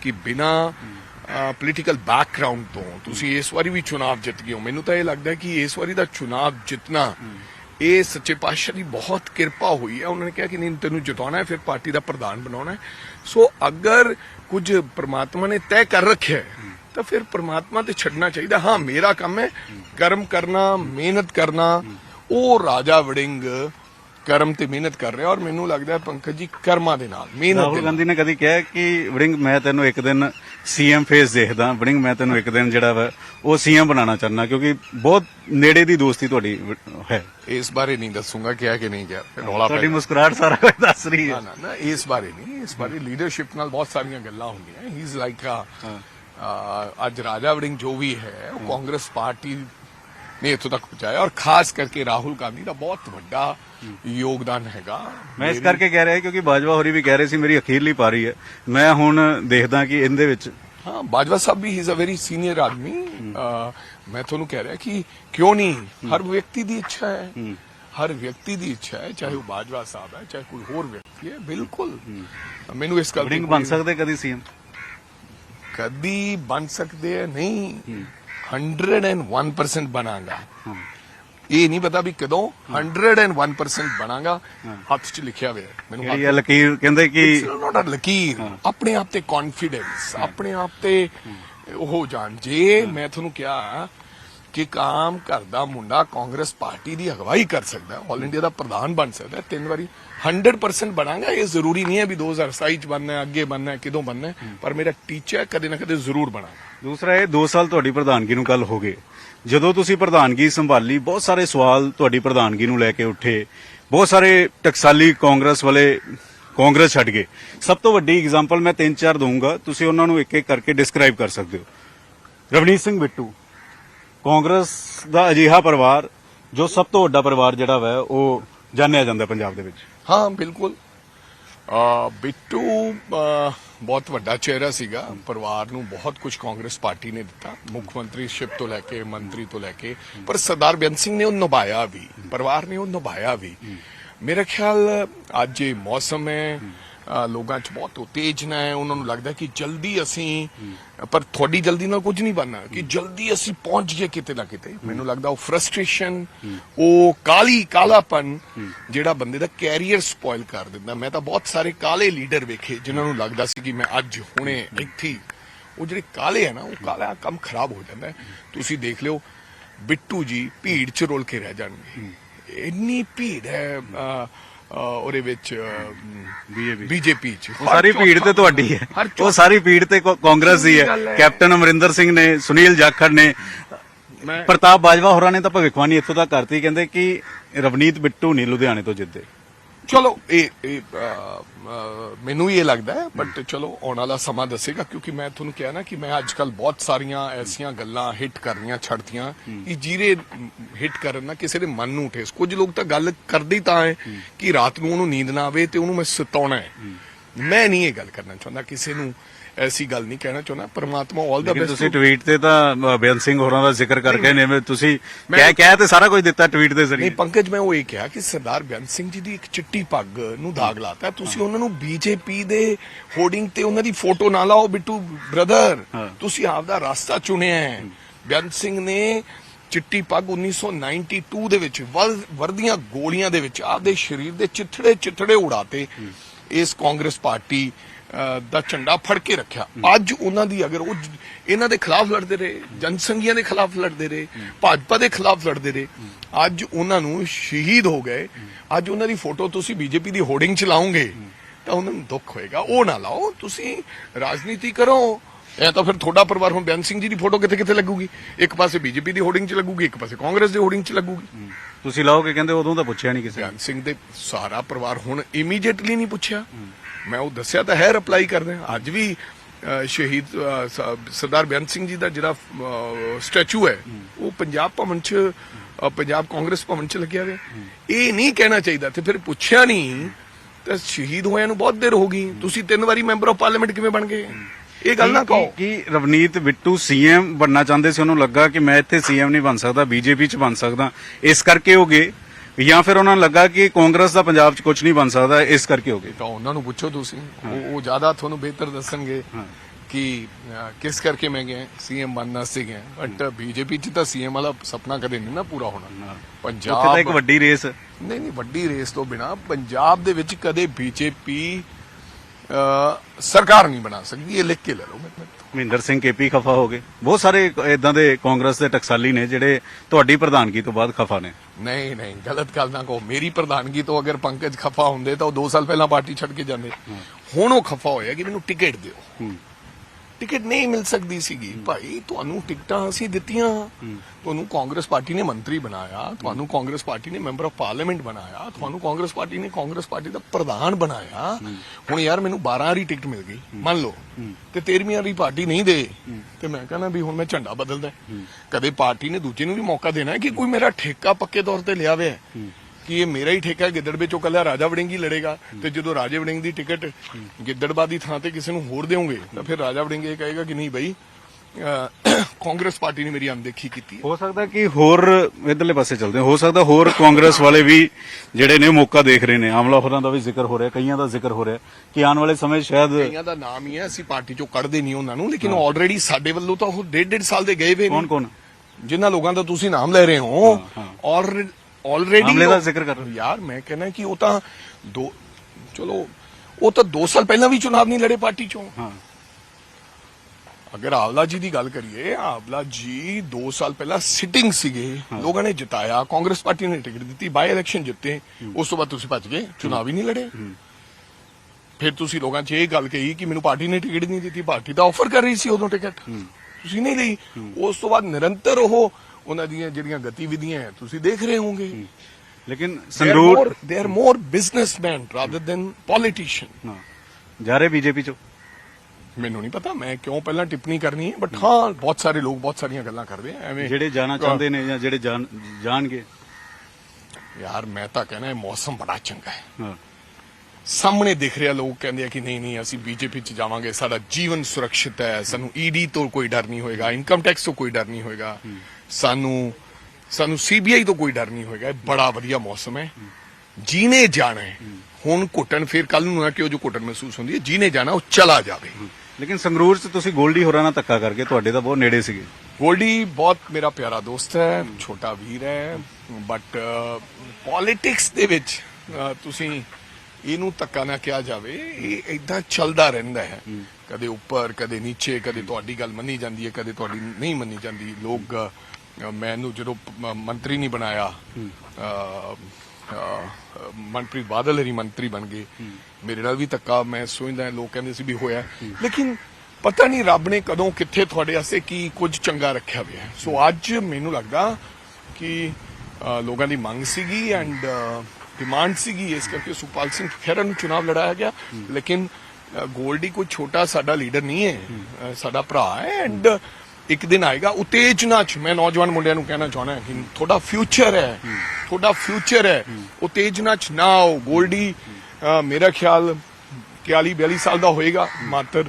ਕਿ ਬਿਨਾ ਪੋਲੀਟੀਕਲ ਬੈਕਗ੍ਰਾਉਂਡ ਤੋਂ ਤੁਸੀਂ ਇਸ ਵਾਰੀ ਵੀ ਚੁਣਾਵ ਜਿੱਤ ਗਏ ਹੋ। ਮੈਨੂੰ ਤਾਂ ਇਹ ਲੱਗਦਾ ਕਿ ਇਸ ਵਾਰੀ ਦਾ ਚੁਣਾਵ ਜਿੱਤਣਾ ਇਹ ਸੱਚੇ ਪਾਤਸ਼ਾਹ ਦੀ ਬਹੁਤ ਕਿਰਪਾ ਹੋਈ ਹੈ। ਉਹਨਾਂ ਨੇ ਕਿਹਾ ਕਿ ਨਹੀਂ ਤੈਨੂੰ ਜਿਤਾਉਣਾ ਹੈ ਫਿਰ ਪਾਰਟੀ ਦਾ ਪ੍ਰਧਾਨ ਬਣਾਉਣਾ ਹੈ। ਸੋ ਅਗਰ ਕੁਝ ਪ੍ਰਮਾਤਮਾ ਨੇ ਤੈਅ ਕਰ ਰੱਖਿਆ ਹੈ ਤਾਂ ਫਿਰ ਪ੍ਰਮਾਤਮਾ ਤੇ ਛੱਡਣਾ ਚਾਹੀਦਾ। ਹਾਂ ਮੇਰਾ ਕੰਮ ਹੈ ਕਰਮ ਕਰਨਾ ਮਿਹਨਤ ਕਰਨਾ। ਉਹ ਰਾਜਾ ਵੜਿੰਗ ਕਰਮ ਤੇ ਮਿਹਨਤ ਕਰ ਰਿਹਾ ਔਰ ਮੈਨੂੰ ਲੱਗਦਾ ਹੈ ਪੰਕਜ ਜੀ ਕਰਮਾਂ ਦੇ ਨਾਲ ਮਿਹਨਤ ਦੇ ਰਾਹੁਲ ਨਾਲ। ਗਾਂਧੀ ਨੇ ਕਦੀ ਕਿਹਾ ਕਿ ਵੜਿੰਗ ਮੈਂ ਤੈਨੂੰ ਇੱਕ ਦਿਨ ਸੀਐਮ ਫੇਸ ਦੇਖਦਾ ਵੜਿੰਗ ਮੈਂ ਤੈਨੂੰ ਇੱਕ ਦਿਨ ਜਿਹੜਾ ਵਾ ਉਹ ਸੀਐਮ ਬਣਾਉਣਾ ਚਾਹੁੰਦਾ ਕਿਉਂਕਿ ਬਹੁਤ ਨੇੜੇ ਦੀ ਦੋਸਤੀ ਤੁਹਾਡੀ ਵ- ਹੈ। ਇਸ ਬਾਰੇ ਨਹੀਂ ਦੱਸੂਗਾ ਕਿਹਾ ਕਿ ਨਹੀਂ ਕਿਹਾ ਫਿਰ ਰੌਲਾ ਤੁਹਾਡੀ ਪੈ ਮੁਸਕਰਾਹਟ ਸਾਰਾ ਕੁਝ ਦੱਸ ਰਹੀ ਹੈ। ਨਾ ਨਾ ਇਸ ਬਾਰੇ ਨਹੀਂ ਇਸ ਬਾਰੇ ਲੀਡਰਸ਼ਿਪ ਨਾਲ ਬਹੁਤ ਸਾਰੀਆਂ ਗੱਲਾਂ ਹੁੰਦੀਆਂ ਹੀ। ਇਜ਼ ਲਾਈਕ ਅੱਜ ਰਾਜਾ ਵੜਿੰਗ ਜੋ ਵੀ ਹੈ ਉਹ ਕਾਂਗਰਸ ਪਾਰਟੀ ਨੇ ਇੱਥੋਂ ਤੱਕ ਪਹੁੰਚਾਇਆ। ਔਰ ਖਾਸ ਕਰਕੇ ਰਾਹੁਲ ਗਾਂਧੀ ਦਾ ਬਹੁਤ ਵੱਡਾ ਯੋਗਦਾਨ ਹੈਗਾ। ਮੈਂ ਇਸ ਕਰਕੇ ਕਹਿ ਰਿਹਾ ਕਿਉਂਕਿ ਬਾਜਵਾ ਹੋਰੀ ਵੀ ਕਹਿ ਰਹੇ ਸੀ ਮੇਰੀ ਅਖੀਰਲੀ ਪਾਰੀ ਹੈ। ਮੈਂ ਹੁਣ ਦੇਖਦਾ ਕਿ ਇਹਦੇ ਵਿੱਚ ਹਾਂ ਬਾਜਵਾ ਸਾਹਿਬ ਵੀ he is a very senior ਆਦਮੀ ਮੈਂ ਤੁਹਾਨੂੰ ਕਹਿ ਰਿਹਾ ਕਿ ਕਿਉਂ ਨਹੀਂ? ਹਰ ਵਿਅਕਤੀ ਦੀ ਇੱਛਾ ਹੈ। ਹਰ ਵਿਅਕਤੀ ਦੀ ਇੱਛਾ ਹੈ ਚਾਹੇ ਉਹ ਬਾਜਵਾ ਸਾਹਿਬ ਹੈ ਚਾਹੇ ਕੋਈ ਹੋਰ ਵਿਅਕਤੀ ਹੈ। ਬਿਲਕੁਲ। ਮੈਨੂੰ ਇਸ ਗੱਲ ਦੀ ਬਣ ਸਕਦੇ ਕਦੀ ਸੀਐਮ ਕਦੀ ਬਣ ਸਕਦੇ ਨਹੀਂ। 101% ਬਣਾਗਾ। ਇਹ ਨਹੀਂ ਪਤਾ ਵੀ ਕਦੋਂ 101% ਬਣਾਗਾ। ਹੱਥ 'ਚ ਲਿਖਿਆ ਹੋਇਆ। ਮੈਨੂੰ ਜਿਹੜੀ ਇਹ ਲਕੀਰ? ਕਹਿੰਦੇ ਕਿ ਨੋਟ ਅ ਲਕੀਰ। ਆਪਣੇ ਆਪ ਤੇ ਕੌਨਫੀਡੈਂਸ ਆਪਣੇ ਆਪ ਤੇ ਉਹ ਜਾਣ। ਜੇ ਮੈਂ ਤੁਹਾਨੂੰ ਕਿਹਾ ਕਿ ਕਾਮ ਘਰ ਦਾ ਮੁੰਡਾ ਕਾਂਗਰਸ ਪਾਰਟੀ ਦੀ ਅਗਵਾਈ ਕਰ ਸਕਦਾ ਹੈ ਆਲ ਇੰਡੀਆ ਦਾ ਪ੍ਰਧਾਨ ਬਣ ਸਕਦਾ ਹੈ ਤਿੰਨ ਵਾਰੀ 100% ਬਣਾਂਗਾ ਇਹ ਜ਼ਰੂਰੀ ਨਹੀਂ ਹੈ ਵੀ 2027 ਚ ਬਣਨਾ ਹੈ ਅੱਗੇ ਬਣਨਾ ਹੈ ਕਿਦੋਂ ਬਣਨਾ ਹੈ ਪਰ ਮੇਰਾ ਟੀਚਾ ਹੈ ਕਦੇ ਨਾ ਕਦੇ ਜ਼ਰੂਰ ਬਣਾਗਾ ਦੂਸਰਾ ਇਹ 2 ਸਾਲ ਤੁਹਾਡੀ ਪ੍ਰਧਾਨਗੀ ਨੂੰ ਕੱਲ ਹੋ ਗਏ ਜਦੋਂ ਤੁਸੀਂ ਪ੍ਰਧਾਨਗੀ ਸੰਭਾਲੀ ਬਹੁਤ ਸਾਰੇ ਸਵਾਲ ਤੁਹਾਡੀ ਪ੍ਰਧਾਨਗੀ ਨੂੰ ਲੈ ਕੇ ਉੱਠੇ ਬਹੁਤ ਸਾਰੇ ਟਕਸਾਲੀ ਕਾਂਗਰਸ ਵਾਲੇ ਕਾਂਗਰਸ ਛੱਡ ਗਏ ਸਭ ਤੋਂ ਵੱਡੀ ਐਗਜ਼ਾਮਪਲ ਮੈਂ ਤਿੰਨ ਚਾਰ ਦਊਂਗਾ ਤੁਸੀਂ ਉਹਨਾਂ ਨੂੰ ਇੱਕ ਇੱਕ ਕਰਕੇ ਡਿਸਕ੍ਰਾਈਬ ਕਰ ਸਕਦੇ ਹੋ ਰਵਨੀਤ ਸਿੰਘ ਬਿੱਟੂ ਕਾਂਗਰਸ ਦਾ ਅਜੀਹਾ ਪਰਿਵਾਰ ਜੋ ਸਭ ਤੋਂ ਵੱਡਾ ਪਰਿਵਾਰ ਜਿਹੜਾ ਵਾ ਉਹ ਜਾਣਿਆ ਜਾਂਦਾ ਪੰਜਾਬ ਦੇ ਵਿੱਚ ਹਾਂ ਬਿਲਕੁਲ। ਬਿੱਟੂ ਬਹੁਤ ਵੱਡਾ ਚਿਹਰਾ ਸੀਗਾ। ਪਰਿਵਾਰ ਨੂੰ ਬਹੁਤ ਕੁਝ ਕਾਂਗਰਸ ਪਾਰਟੀ ਨੇ ਦਿੱਤਾ। ਮੁੱਖ ਮੰਤਰੀਸ਼ਿਪ ਤੋਂ ਲੈ ਕੇ ਮੰਤਰੀ ਤੋਂ ਲੈ ਕੇ। ਪਰ ਸਰਦਾਰ ਬੇਅੰਤ ਸਿੰਘ ਨੇ ਉਹ ਨਿਭਾਇਆ ਵੀ। ਪਰਿਵਾਰ ਨੇ ਉਹ ਨਿਭਾਇਆ ਵੀ। ਮੇਰਾ ਖਿਆਲ ਅੱਜ ਇਹ ਮੌਸਮ ਹੈ। ਲੋਕਾਂ 'ਚ ਬਹੁਤ ਉਤੇਜਨਾ ਹੈ ਉਹਨਾਂ ਨੂੰ ਲੱਗਦਾ ਕਿ ਜਲਦੀ ਅਸੀਂ, ਪਰ ਤੁਹਾਡੀ ਜਲਦੀ ਨਾਲ ਕੁਝ ਨਹੀਂ ਬਣਨਾ, ਕਿ ਜਲਦੀ ਅਸੀਂ ਪਹੁੰਚ ਜੇ ਕਿਤੇ ਨਾ ਕਿਤੇ। ਮੈਨੂੰ ਲੱਗਦਾ ਉਹ ਫਰਸਟ੍ਰੇਸ਼ਨ ਉਹ ਕਾਲੀ ਕਾਲਾਪਨ ਜਿਹੜਾ ਬੰਦੇ ਦਾ ਕੈਰੀਅਰ ਸਪੋਇਲ ਕਰ ਦਿੰਦਾ। ਮੈਂ ਤਾਂ ਬਹੁਤ ਸਾਰੇ ਕਾਲੇ ਲੀਡਰ ਵੇਖੇ ਜਿਨ੍ਹਾਂ ਨੂੰ ਲੱਗਦਾ ਸੀ ਕਿ ਮੈਂ ਅੱਜ ਹੁਣੇ ਇੱਥੇ ਉਹ ਜਿਹੜੇ ਕਾਲੇ ਆ ਨਾ, ਉਹ ਕਾਲਾ ਕੰਮ ਖਰਾਬ ਹੋ ਜਾਂਦਾ ਤੁਸੀਂ ਦੇਖ ਲਿਓ, ਬਿੱਟੂ ਜੀ ਭੀੜ 'ਚ ਰੋਲ ਕੇ ਰਹਿ ਜਾਣਗੇ। ਇੰਨੀ ਭੀੜ ਹੈ ਉਹਦੇ ਵਿੱਚ ਬੀਜੇਪੀ 'ਚ। ਉਹ ਸਾਰੀ ਭੀੜ ਤੇ ਤੁਹਾਡੀ ਹੈ। ਉਹ ਸਾਰੀ ਭੀੜ ਤੇ ਕਾਂਗਰਸ ਦੀ ਹੈ। ਕੈਪਟਨ ਅਮਰਿੰਦਰ ਸਿੰਘ ਨੇ ਸੁਨੀਲ ਜਾਖੜ ਨੇ। ਮੈਂ ਪ੍ਰਤਾਪ ਬਾਜਵਾ ਹੋਰਾਂ ਨੇ ਤਾਂ ਭਵਿੱਖਬਾਣੀ ਇੱਥੋਂ ਤੱਕ ਕਰਤੀ। ਕਹਿੰਦੇ ਕਿ ਰਵਨੀਤ ਬਿੱਟੂ ਨਹੀਂ ਲੁਧਿਆਣੇ ਤੋਂ ਜਿੱਤੇ। ਚਲੋ ਇਹ ਮੈਨੂੰ ਇਹ ਲੱਗਦਾ ਹੈ ਬਟ ਚਲੋ ਆਉਣ ਵਾਲਾ ਸਮਾਂ ਦੱਸੇਗਾ ਕਿਉਂਕਿ ਮੈਂ ਤੁਹਾਨੂੰ ਕਿਹਾ ਨਾ ਕਿ ਮੈਂ ਅੱਜ ਕੱਲ ਬਹੁਤ ਸਾਰੀਆਂ ਐਸੀਆਂ ਗੱਲਾਂ ਹਿੱਟ ਕਰਨੀਆਂ ਛੱਡਤੀਆਂ ਕਿ ਜੀਰੇ ਹਿੱਟ ਕਰਨ ਨਾਲ ਕਿਸੇ ਦੇ ਮਨ ਨੂੰ ਠੇਸ ਕੁਝ ਲੋਕ ਤਾਂ ਗੱਲ ਕਰਦੇ ਹੀ ਤਾਂ ਹੈ ਕਿ ਰਾਤ ਨੂੰ ਉਹਨੂੰ ਨੀਂਦ ਨਾ ਆਵੇ ਤੇ ਉਹਨੂੰ ਮੈਂ ਸੁਤਾਉਣਾ ਹੈ। ਮੈਂ ਨਹੀਂ ਇਹ ਗੱਲ ਕਰਨਾ ਚਾਹੁੰਦਾ ਕਿਸੇ ਨੂੰ ਐਸੀ ਗੱਲ ਨਹੀਂ ਕਹਿਣਾ ਚਾਹੁੰਦਾ ਪਰਮਾਤਮਾ ਆਲ ਦਾ ਲੇਕਿਨ ਬੈਸਟ ਤੁਸੀਂ ਟਵੀਟ ਤੇ ਤਾਂ ਬੇਅੰਤ ਸਿੰਘ ਹੋਰਾਂ ਦਾ ਜ਼ਿਕਰ ਕਰਕੇ ਨੇ ਤੁਸੀਂ ਕਹਿ ਕਹਿ ਤੇ ਸਾਰਾ ਕੁਝ ਦਿੱਤਾ ਟਵੀਟ ਦੇ ਜ਼ਰੀਏ। ਨਹੀਂ ਪੰਕਜ ਮੈਂ ਉਹ ਇਹ ਕਿਹਾ ਕਿ ਸਰਦਾਰ ਬੇਅੰਤ ਸਿੰਘ ਜੀ ਦੀ ਇੱਕ ਚਿੱਟੀ ਪੱਗ ਨੂੰ ਦਾਗ ਲਾਤਾ। ਤੁਸੀਂ ਉਹਨਾਂ ਨੂੰ ਬੀਜੇਪੀ ਦੇ ਹੋਰਡਿੰਗ ਤੇ ਉਹਨਾਂ ਦੀ ਫੋਟੋ ਨਾ ਲਾਓ ਬਿੱਟੂ ਬ੍ਰਦਰ। ਤੁਸੀਂ ਆਪਦਾ ਰਸਤਾ ਚੁਣਿਆ ਹੈ। ਬੇਅੰਤ ਸਿੰਘ ਨੇ ਚਿੱਟੀ ਪੱਗ 1992 ਦੇ ਵਿੱਚ ਵਰ- ਵਰਦੀਆਂ ਗੋਲੀਆਂ ਦੇ ਵਿੱਚ ਆਪਦੇ ਸਰੀਰ ਦੇ ਚਿੱਥੜੇ ਚਿੱਥੜੇ ਉਡਾਤੇ ਇਸ ਕਾਂਗਰਸ ਪਾਰਟੀ ਦਾ ਝੰਡਾ ਫੜ ਕੇ ਰੱਖਿਆ। ਅੱਜ ਉਹਨਾਂ ਦੀ ਅਗਰ ਉਹ ਇਹਨਾਂ ਦੇ ਖਿਲਾਫ ਲੜਦੇ ਰਹੇ ਜਨਸੰਘੀਆਂ ਦੇ ਖਿਲਾਫ ਲੜਦੇ ਰਹੇ ਭਾਜਪਾ ਦੇ ਖਿਲਾਫ ਲੜਦੇ ਰਹੇ ਅੱਜ ਉਹਨਾਂ ਨੂੰ ਸ਼ਹੀਦ ਹੋ ਗਏ। ਅੱਜ ਉਹਨਾਂ ਦੀ ਫੋਟੋ ਤੁਸੀਂ ਬੀਜੇਪੀ ਦੀ ਹੋਰਡਿੰਗ ਚ ਲਾਓਗੇ ਤਾਂ ਉਹਨਾਂ ਨੂੰ ਦੁੱਖ ਹੋਏਗਾ। ਉਹ ਨਾ ਲਾਓ ਤੁਸੀਂ ਰਾਜਨੀਤੀ ਕਰੋ। ਐ ਤਾਂ ਫਿਰ ਤੁਹਾਡਾ ਪਰਿਵਾਰ ਹੁਣ ਬੇਅੰਤ ਸਿੰਘ ਜੀ ਦੀ ਫੋਟੋ ਕਿੱਥੇ ਕਿੱਥੇ ਲੱਗੂਗੀ? ਇੱਕ ਪਾਸੇ ਬੀਜੇਪੀ ਦੀ ਹੋਰਡਿੰਗ ਚ ਲੱਗੂਗੀ ਇੱਕ ਪਾਸੇ ਕਾਂਗਰਸ ਦੀ ਹੋਰਡਿੰਗ ਚ ਲੱਗੂਗੀ। ਤੁਸੀਂ ਲਾਓਗੇ ਕਹਿੰਦੇ ਉਦੋਂ ਤਾਂ ਪੁੱਛਿਆ ਨਹੀਂ ਕਿਸੇ ਸਿੰਘ ਦੇ ਸਾਰਾ ਪਰਿਵਾਰ ਹੁਣ ਇਮੀਡੀਏਟਲੀ ਨਹੀਂ ਪੁੱਛਿਆ। ਮੈਂ ਉਹ ਦੱਸਿਆ ਤਾਂ ਹੈ ਰਿਪਲਾਈ ਕਰਦੇ ਅੱਜ ਵੀ ਸ਼ਹੀਦ ਸਰਦਾਰ ਬੇਅੰਤ ਸਿੰਘ ਜੀ ਦਾ ਜਿਹੜਾ ਸਟੈਚੂ ਹੈ ਉਹ ਪੰਜਾਬ ਭਵਨ ਚ ਪੰਜਾਬ ਕਾਂਗਰਸ ਭਵਨ ਚ ਲੱਗਿਆ ਹੋਇਆ। ਇਹ ਨਹੀਂ ਕਹਿਣਾ ਚਾਹੀਦਾ ਤੇ ਫਿਰ ਪੁੱਛਿਆ ਨਹੀਂ ਤਾਂ ਸ਼ਹੀਦ ਹੋਇਆਂ ਨੂੰ ਬਹੁਤ ਦੇਰ ਹੋ ਗਈ। ਤੁਸੀਂ ਤਿੰਨ ਵਾਰੀ ਮੈਂਬਰ ਆਫ ਪਾਰਲੀਮੈਂਟ ਕਿਵੇਂ ਬਣ ਗਏ? ਇਹ ਗੱਲ ਨਾ ਕਹੋ। ਕਿ ਰਵਨੀਤ ਬਿੱਟੂ ਸੀਐਮ ਬਣਨਾ ਚਾਹੁੰਦੇ ਸੀ? ਉਹਨੂੰ ਲੱਗਾ ਕਿ ਮੈਂ ਇੱਥੇ ਸੀਐਮ ਨਹੀਂ ਬਣ ਸਕਦਾ ਬੀਜੇਪੀ ਚ ਬਣ ਸਕਦਾ। ਇਸ ਕਰਕੇ ਹੋ ਗਏ। ਜਾਂ ਫਿਰ ਉਹਨਾਂ ਨੂੰ ਲੱਗਾ ਕਿ ਕਾਂਗਰਸ ਦਾ ਪੰਜਾਬ ਚ ਕੁਝ ਨਹੀਂ ਬਣ ਸਕਦਾ ਇਸ ਕਰਕੇ ਹੋ ਗਏ ਤਾਂ ਉਹਨਾਂ ਨੂੰ ਪੁੱਛੋ ਤੁਸੀਂ। ਉਹ ਜ਼ਿਆਦਾ ਤੁਹਾਨੂੰ ਬਿਹਤਰ ਦੱਸਣਗੇ ਕਿ ਕਿਸ ਕਰਕੇ ਮੈਂ ਗਿਆ ਸੀਐਮ ਬਣਨਾ ਸੀ ਗਿਆ। ਬਟ ਬੀਜੇਪੀ ਚ ਤਾਂ ਸੀਐਮ ਵਾਲਾ ਸੁਪਨਾ ਕਦੇ ਨਹੀਂ ਨਾ ਪੂਰਾ ਹੋਣਾ। ਤਾਂ ਇੱਕ ਪੰਜਾਬ ਵੱਡੀ ਰੇਸ। ਨਹੀਂ ਨਹੀਂ ਵੱਡੀ ਰੇਸ ਤੋਂ ਬਿਨਾ ਪੰਜਾਬ ਦੇ ਵਿੱਚ ਕਦੇ ਬੀਜੇਪੀ ਸਰਕਾਰ ਨਹੀਂ ਬਣਾ ਸਕਦੀ ਇਹ ਲਿਖ ਕੇ ਲੈ ਲਓ ਮਹਿੰਦਰ ਸਿੰਘ ਕੇਪੀ ਖਫਾ ਹੋ ਗਏ। ਬਹੁਤ ਸਾਰੇ ਇਦਾਂ ਦੇ ਕਾਂਗਰਸ ਦੇ ਟਕਸਾਲੀ ਨੇ ਜਿਹੜੇ ਤੁਹਾਡੀ ਪ੍ਰਧਾਨਗੀ ਤੋਂ ਬਾਅਦ ਖਫਾ ਨੇ। ਨਹੀਂ ਨਹੀਂ ਗਲਤ ਗੱਲ ਨਾ ਕਹੋ। ਮੇਰੀ ਪ੍ਰਧਾਨਗੀ ਤੋਂ ਅਗਰ ਪੰਕਜ ਖਫਾ ਹੁੰਦੇ ਤਾਂ ਉਹ 2 ਸਾਲ ਪਹਿਲਾਂ ਪਾਰਟੀ ਛੱਡ ਕੇ ਜਾਂਦੇ। ਹੁਣ ਉਹ ਖਫਾ ਹੋਇਆ ਕਿ ਮੈਨੂੰ ਟਿਕਟ ਦਿਓ। ਟਿਕਟ ਨਹੀਂ ਮਿਲ ਸਕਦੀ ਸੀਗੀ। ਭਾਈ ਤੁਹਾਨੂੰ ਟਿਕਟਾਂ ਅਸੀਂ ਦਿੱਤੀਆਂ। ਤੁਹਾਨੂੰ ਕਾਂਗਰਸ ਪਾਰਟੀ ਨੇ ਮੰਤਰੀ ਬਣਾਇਆ। ਤੁਹਾਨੂੰ ਕਾਂਗਰਸ ਪਾਰਟੀ ਨੇ ਮੈਂਬਰ ਆਫ ਪਾਰਲੀਮੈਂਟ ਬਣਾਇਆ। ਤੁਹਾਨੂੰ ਕਾਂਗਰਸ ਪਾਰਟੀ ਨੇ ਕਾਂਗਰਸ ਪਾਰਟੀ ਦਾ ਪ੍ਰਧਾਨ ਬਣਾਇਆ। ਹੁਣ ਯਾਰ ਮੈਨੂੰ 12 ਵਾਰੀ ਟਿਕਟ ਮਿਲ ਗਈ। ਮੰਨ ਲਓ। ਤੇ 13ਵੀਂ ਵਾਰੀ ਪਾਰਟੀ ਨਹੀਂ ਦੇ। ਤੇ ਮੈਂ ਕਹਿੰਦਾ ਵੀ ਹੁਣ ਮੈਂ ਝੰਡਾ ਬਦਲਦਾ। ਕਦੇ ਪਾਰਟੀ ਨੇ ਦੂਜੇ ਨੂੰ ਵੀ ਮੌਕਾ ਦੇਣਾ ਕਿ ਕੋਈ ਮੇਰਾ ਠੇਕਾ ਪੱਕੇ ਤੌਰ ਤੇ ਲਿਆ ਹੋਇਆ ਹੈ। ਕਿ ਇਹ ਮੇਰਾ ਹੀ ਠੇਕਾ ਹੈ, ਗਿੱਦੜ ਵਿੱਚੋਂ ਕੱਲਾ ਰਾਜਾ ਵੜਿੰਗੀ ਲੜੇਗਾ। ਤੇ ਜਦੋਂ ਰਾਜੇ ਵੜਿੰਗ ਦੀ ਟਿਕਟ ਗਿੱਦੜਬਾਦ ਦੀ ਥਾਂ ਤੇ ਕਿਸੇ ਨੂੰ ਹੋਰ ਦੇਵੋਗੇ ਤਾਂ ਫਿਰ ਰਾਜਾ ਵੜਿੰਗ ਇਹ ਕਹੇਗਾ ਕਿ ਨਹੀਂ ਬਈ ਕਾਂਗਰਸ ਪਾਰਟੀ ਨੇ ਮੇਰੀ ਅਣਦੇਖੀ ਕੀਤੀ ਹੈ। ਹੋ ਸਕਦਾ ਕਿ ਹੋਰ ਇਧਰਲੇ ਪਾਸੇ ਚੱਲਦੇ ਹਾਂ। ਹੋ ਸਕਦਾ ਹੋਰ ਕਾਂਗਰਸ ਵਾਲੇ ਵੀ ਜਿਹੜੇ ਨੇ ਮੌਕਾ ਦੇਖ ਰਹੇ ਨੇ। ਆਮਲਾ ਹੋਰਾਂ ਦਾ ਵੀ ਜ਼ਿਕਰ ਹੋ ਰਿਹਾ ਕਈਆਂ ਦਾ ਜ਼ਿਕਰ ਹੋ ਰਿਹਾ ਕਿ ਆਉਣ ਵਾਲੇ ਸਮੇਂ ਸ਼ਾਇਦ ਕਈਆਂ ਦਾ ਨਾਮ ਹੀ ਹੈ ਅਸੀਂ ਪਾਰਟੀ ਚੋਂ ਕੱਢਦੇ ਨਹੀਂ ਉਹਨਾਂ ਨੂੰ ਲੇਕਿਨ ਆਲਰੇਡੀ ਸਾਡੇ ਵੱਲੋਂ ਤਾਂ ਉਹ ਡੇਢ ਡੇਢ ਸਾਲ ਦੇ ਗਏ ਵੇ ਕੌਣ ਨੇ। ਕੌਣ ਜਿਨ੍ਹਾਂ ਲੋਕਾਂ ਦਾ ਤੁਸੀਂ ਨਾਮ ਲੈ ਰਹੇ ਹੋ ਹਾਂ, ਆਲਰੇਡੀ ਆਲਰੇਡੀ ਮਾਮਲੇ ਦਾ ਜ਼ਿਕਰ ਕਰ ਰਹੇ ਹੋ। ਯਾਰ ਮੈਂ ਕਹਿੰਦਾ ਕਿ ਉਹ ਤਾਂ ਦੋ ਚਲੋ ਉਹ ਤਾਂ 2 ਸਾਲ ਪਹਿਲਾਂ ਵੀ ਚੁਣਾਵ ਨਹੀਂ ਲੜੇ ਪਾਰਟੀ ਚੋਂ ਹਾਂ ਅਗਰ ਆਵਲਾ ਜੀ ਦੀ ਗੱਲ ਕਰੀਏ ਆਵਲਾ ਜੀ 2 ਸਾਲ ਪਹਿਲਾਂ ਸਿਟਿੰਗ ਸੀਗੇ ਲੋਕਾਂ ਨੇ ਜਿਤਾਇਆ ਕਾਂਗਰਸ ਪਾਰਟੀ ਨੇ ਟਿਕਟ ਦਿੱਤੀ ਬਾਈ ਇਲੈਕਸ਼ਨ ਜਿੱਤੇ ਉਸ ਤੋਂ ਬਾਅਦ ਤੁਸੀਂ ਭੱਜ ਗਏ ਚੁਣਾਵ ਹੀ ਨਹੀਂ ਲੜੇ ਫਿਰ ਤੁਸੀਂ ਲੋਕਾਂ 'ਚ ਇਹ ਗੱਲ ਕਹੀ ਕਿ ਮੈਨੂੰ ਪਾਰਟੀ ਨੇ ਟਿਕਟ ਨਹੀਂ ਦਿੱਤੀ ਪਾਰਟੀ ਤਾਂ ਆਫਰ ਕਰ ਰਹੀ ਸੀ ਉਦੋਂ ਟਿਕਟ ਤੁਸੀਂ ਨਹੀਂ ਲਈ ਉਸ ਤੋਂ ਬਾਅਦ ਨਿਰੰਤਰ ਉਹ ਉਹਨਾਂ ਦੀਆਂ ਜਿਹੜੀਆਂ ਗਤੀਵਿਧੀਆਂ ਹੈ ਤੁਸੀਂ ਦੇਖ ਰਹੇ ਹੋਵੋਗੇ। ਲੇਕਿਨ ਸੰਗਰੂਰ ਦੇ are more businessman rather than politician ਜਾ ਰਹੇ ਬੀਜੇਪੀ 'ਚ। ਮੈਨੂੰ ਨਹੀਂ ਪਤਾ ਮੈਂ ਕਿਉਂ ਪਹਿਲਾਂ ਟਿੱਪਣੀ ਕਰਨੀ ਹੈ ਬਟ ਹਾਂ ਬਹੁਤ ਸਾਰੇ ਲੋਕ ਬਹੁਤ ਸਾਰੀਆਂ ਗੱਲਾਂ ਕਰਦੇ ਆ ਐਵੇਂ ਜਿਹੜੇ ਜਾਣਾ ਚਾਹੁੰਦੇ ਨੇ ਜਾਂ ਜਿਹੜੇ ਜਾਣ- ਜਾਣਗੇ। ਯਾਰ ਮੈਂ ਤਾਂ ਕਹਿੰਦਾ ਇਹ ਮੌਸਮ ਬੜਾ ਚੰਗਾ ਹੈ। ਹਾਂ। ਸਾਹਮਣੇ ਦਿਖ ਰਿਹਾ ਲੋਕ ਕਹਿੰਦੇ ਆ ਕਿ ਨਹੀਂ ਨਹੀਂ ਅਸੀਂ ਬੀਜੇਪੀ ਚ ਜਾਵਾਂਗੇ ਸਾਡਾ ਜੀਵਨ ਸੁਰੱਖਿਅਤ ਹੈ ਸਾਨੂੰ ਈਡੀ ਤੋਂ ਕੋਈ ਡਰ ਨਹੀਂ ਹੋਏਗਾ ਇਨਕਮ ਟੈਕਸ ਤੋਂ ਕੋਈ ਡਰ ਨਹੀਂ ਹੋਏਗਾ। ਸਾਨੂੰ ਸਾਨੂੰ ਸੀਬੀਆਈ ਤੋਂ ਕੋਈ ਡਰ ਨਹੀਂ ਹੋਏਗਾ ਇਹ ਬੜਾ ਵਧੀਆ ਮੌਸਮ ਹੈ। ਜੀਨੇ ਜਾਣਾ ਹੈ। ਹੁਣ ਘੁੱਟਣ ਫਿਰ ਕੱਲ ਨੂੰ ਨਾ ਕਿ ਉਹ ਜੋ ਘੁੱਟਣ ਮਹਿਸੂਸ ਹੁੰਦੀ ਹੈ ਜੀਨੇ ਜਾਣਾ ਉਹ ਚਲਾ ਜਾਵੇ। ਲੇਕਿਨ ਸੰਗਰੂਰ 'ਚ ਤੁਸੀਂ ਗੋਲਡੀ ਹੋਰਾਂ ਨਾਲ ਧੱਕਾ ਕਰਕੇ ਤੁਹਾਡੇ ਤਾਂ ਬਹੁਤ ਨੇੜੇ ਸੀਗੇ। ਗੋਲਡੀ ਬਹੁਤ ਮੇਰਾ ਪਿਆਰਾ ਦੋਸਤ ਹੈ ਛੋਟਾ ਵੀਰ ਹੈ ਬਟ ਪੋਲਿਟਿਕਸ ਦੇ ਵਿੱਚ ਤੁਸੀਂ ਇਹਨੂੰ ਧੱਕਾ ਨਾ ਕਿਹਾ ਜਾਵੇ ਇਹ ਇਦਾਂ ਚੱਲਦਾ ਰਹਿੰਦਾ ਹੈ। ਕਦੇ ਉੱਪਰ ਕਦੇ ਨੀਚੇ ਕਦੇ ਤੁਹਾਡੀ ਗੱਲ ਮੰਨੀ ਜਾਂਦੀ ਹੈ ਕਦੇ ਤੁਹਾਡੀ ਨਹੀਂ ਮੰਨੀ ਜਾਂਦੀ। ਲੋਕ ਮੈਨੂੰ ਜਦੋਂ ਮੰਤਰੀ ਨਹੀਂ ਬਣਾਇਆ ਮਨਪ੍ਰੀਤ ਬਾਦਲ ਹਰੀ ਮੰਤਰੀ ਬਣ ਗਏ। ਮੇਰੇ ਨਾਲ ਵੀ ਧੱਕਾ ਮੈਂ ਸੋਚਦਾ ਲੋਕ ਕਹਿੰਦੇ ਸੀ ਵੀ ਹੋਇਆ। ਲੇਕਿਨ ਪਤਾ ਨਹੀਂ ਰੱਬ ਨੇ ਕਦੋਂ ਕਿੱਥੇ ਤੁਹਾਡੇ ਵਾਸਤੇ ਕੀ ਕੁਝ ਚੰਗਾ ਰੱਖਿਆ ਹੋਇਆ। ਸੋ ਅੱਜ ਮੈਨੂੰ ਲੱਗਦਾ ਕਿ ਲੋਕਾਂ ਦੀ ਮੰਗ ਸੀਗੀ ਐਂਡ ਡਿਮਾਂਡ ਸੀਗੀ। ਇਸ ਕਰਕੇ ਸੁਪਾਲ ਸਿੰਘ ਖਹਿਰਾ ਨੂੰ ਚੁਣਾਵ ਲੜਾਇਆ ਗਿਆ। ਲੇਕਿਨ ਗੋਲਡੀ ਕੋਈ ਛੋਟਾ ਸਾਡਾ ਲੀਡਰ ਨਹੀਂ ਹੈ। ਸਾਡਾ ਭਰਾ ਹੈ ਐਂਡ ਇੱਕ ਦਿਨ ਆਏਗਾ ਉਤੇਜਨਾ ਚ ਮੈਂ ਨੌਜਵਾਨ ਮੁੰਡਿਆਂ ਨੂੰ ਕਹਿਣਾ ਚਾਹਣਾ ਕਿ ਤੁਹਾਡਾ ਫਿਊਚਰ ਹੈ ਤੁਹਾਡਾ ਫਿਊਚਰ ਹੈ। ਉਤੇਜਨਾ ਚ ਨਾ ਆਓ ਗੋਲਡੀ ਮੇਰਾ ਖਿਆਲ 41 42 ਸਾਲ ਦਾ ਹੋਏਗਾ ਮਾਤਰ।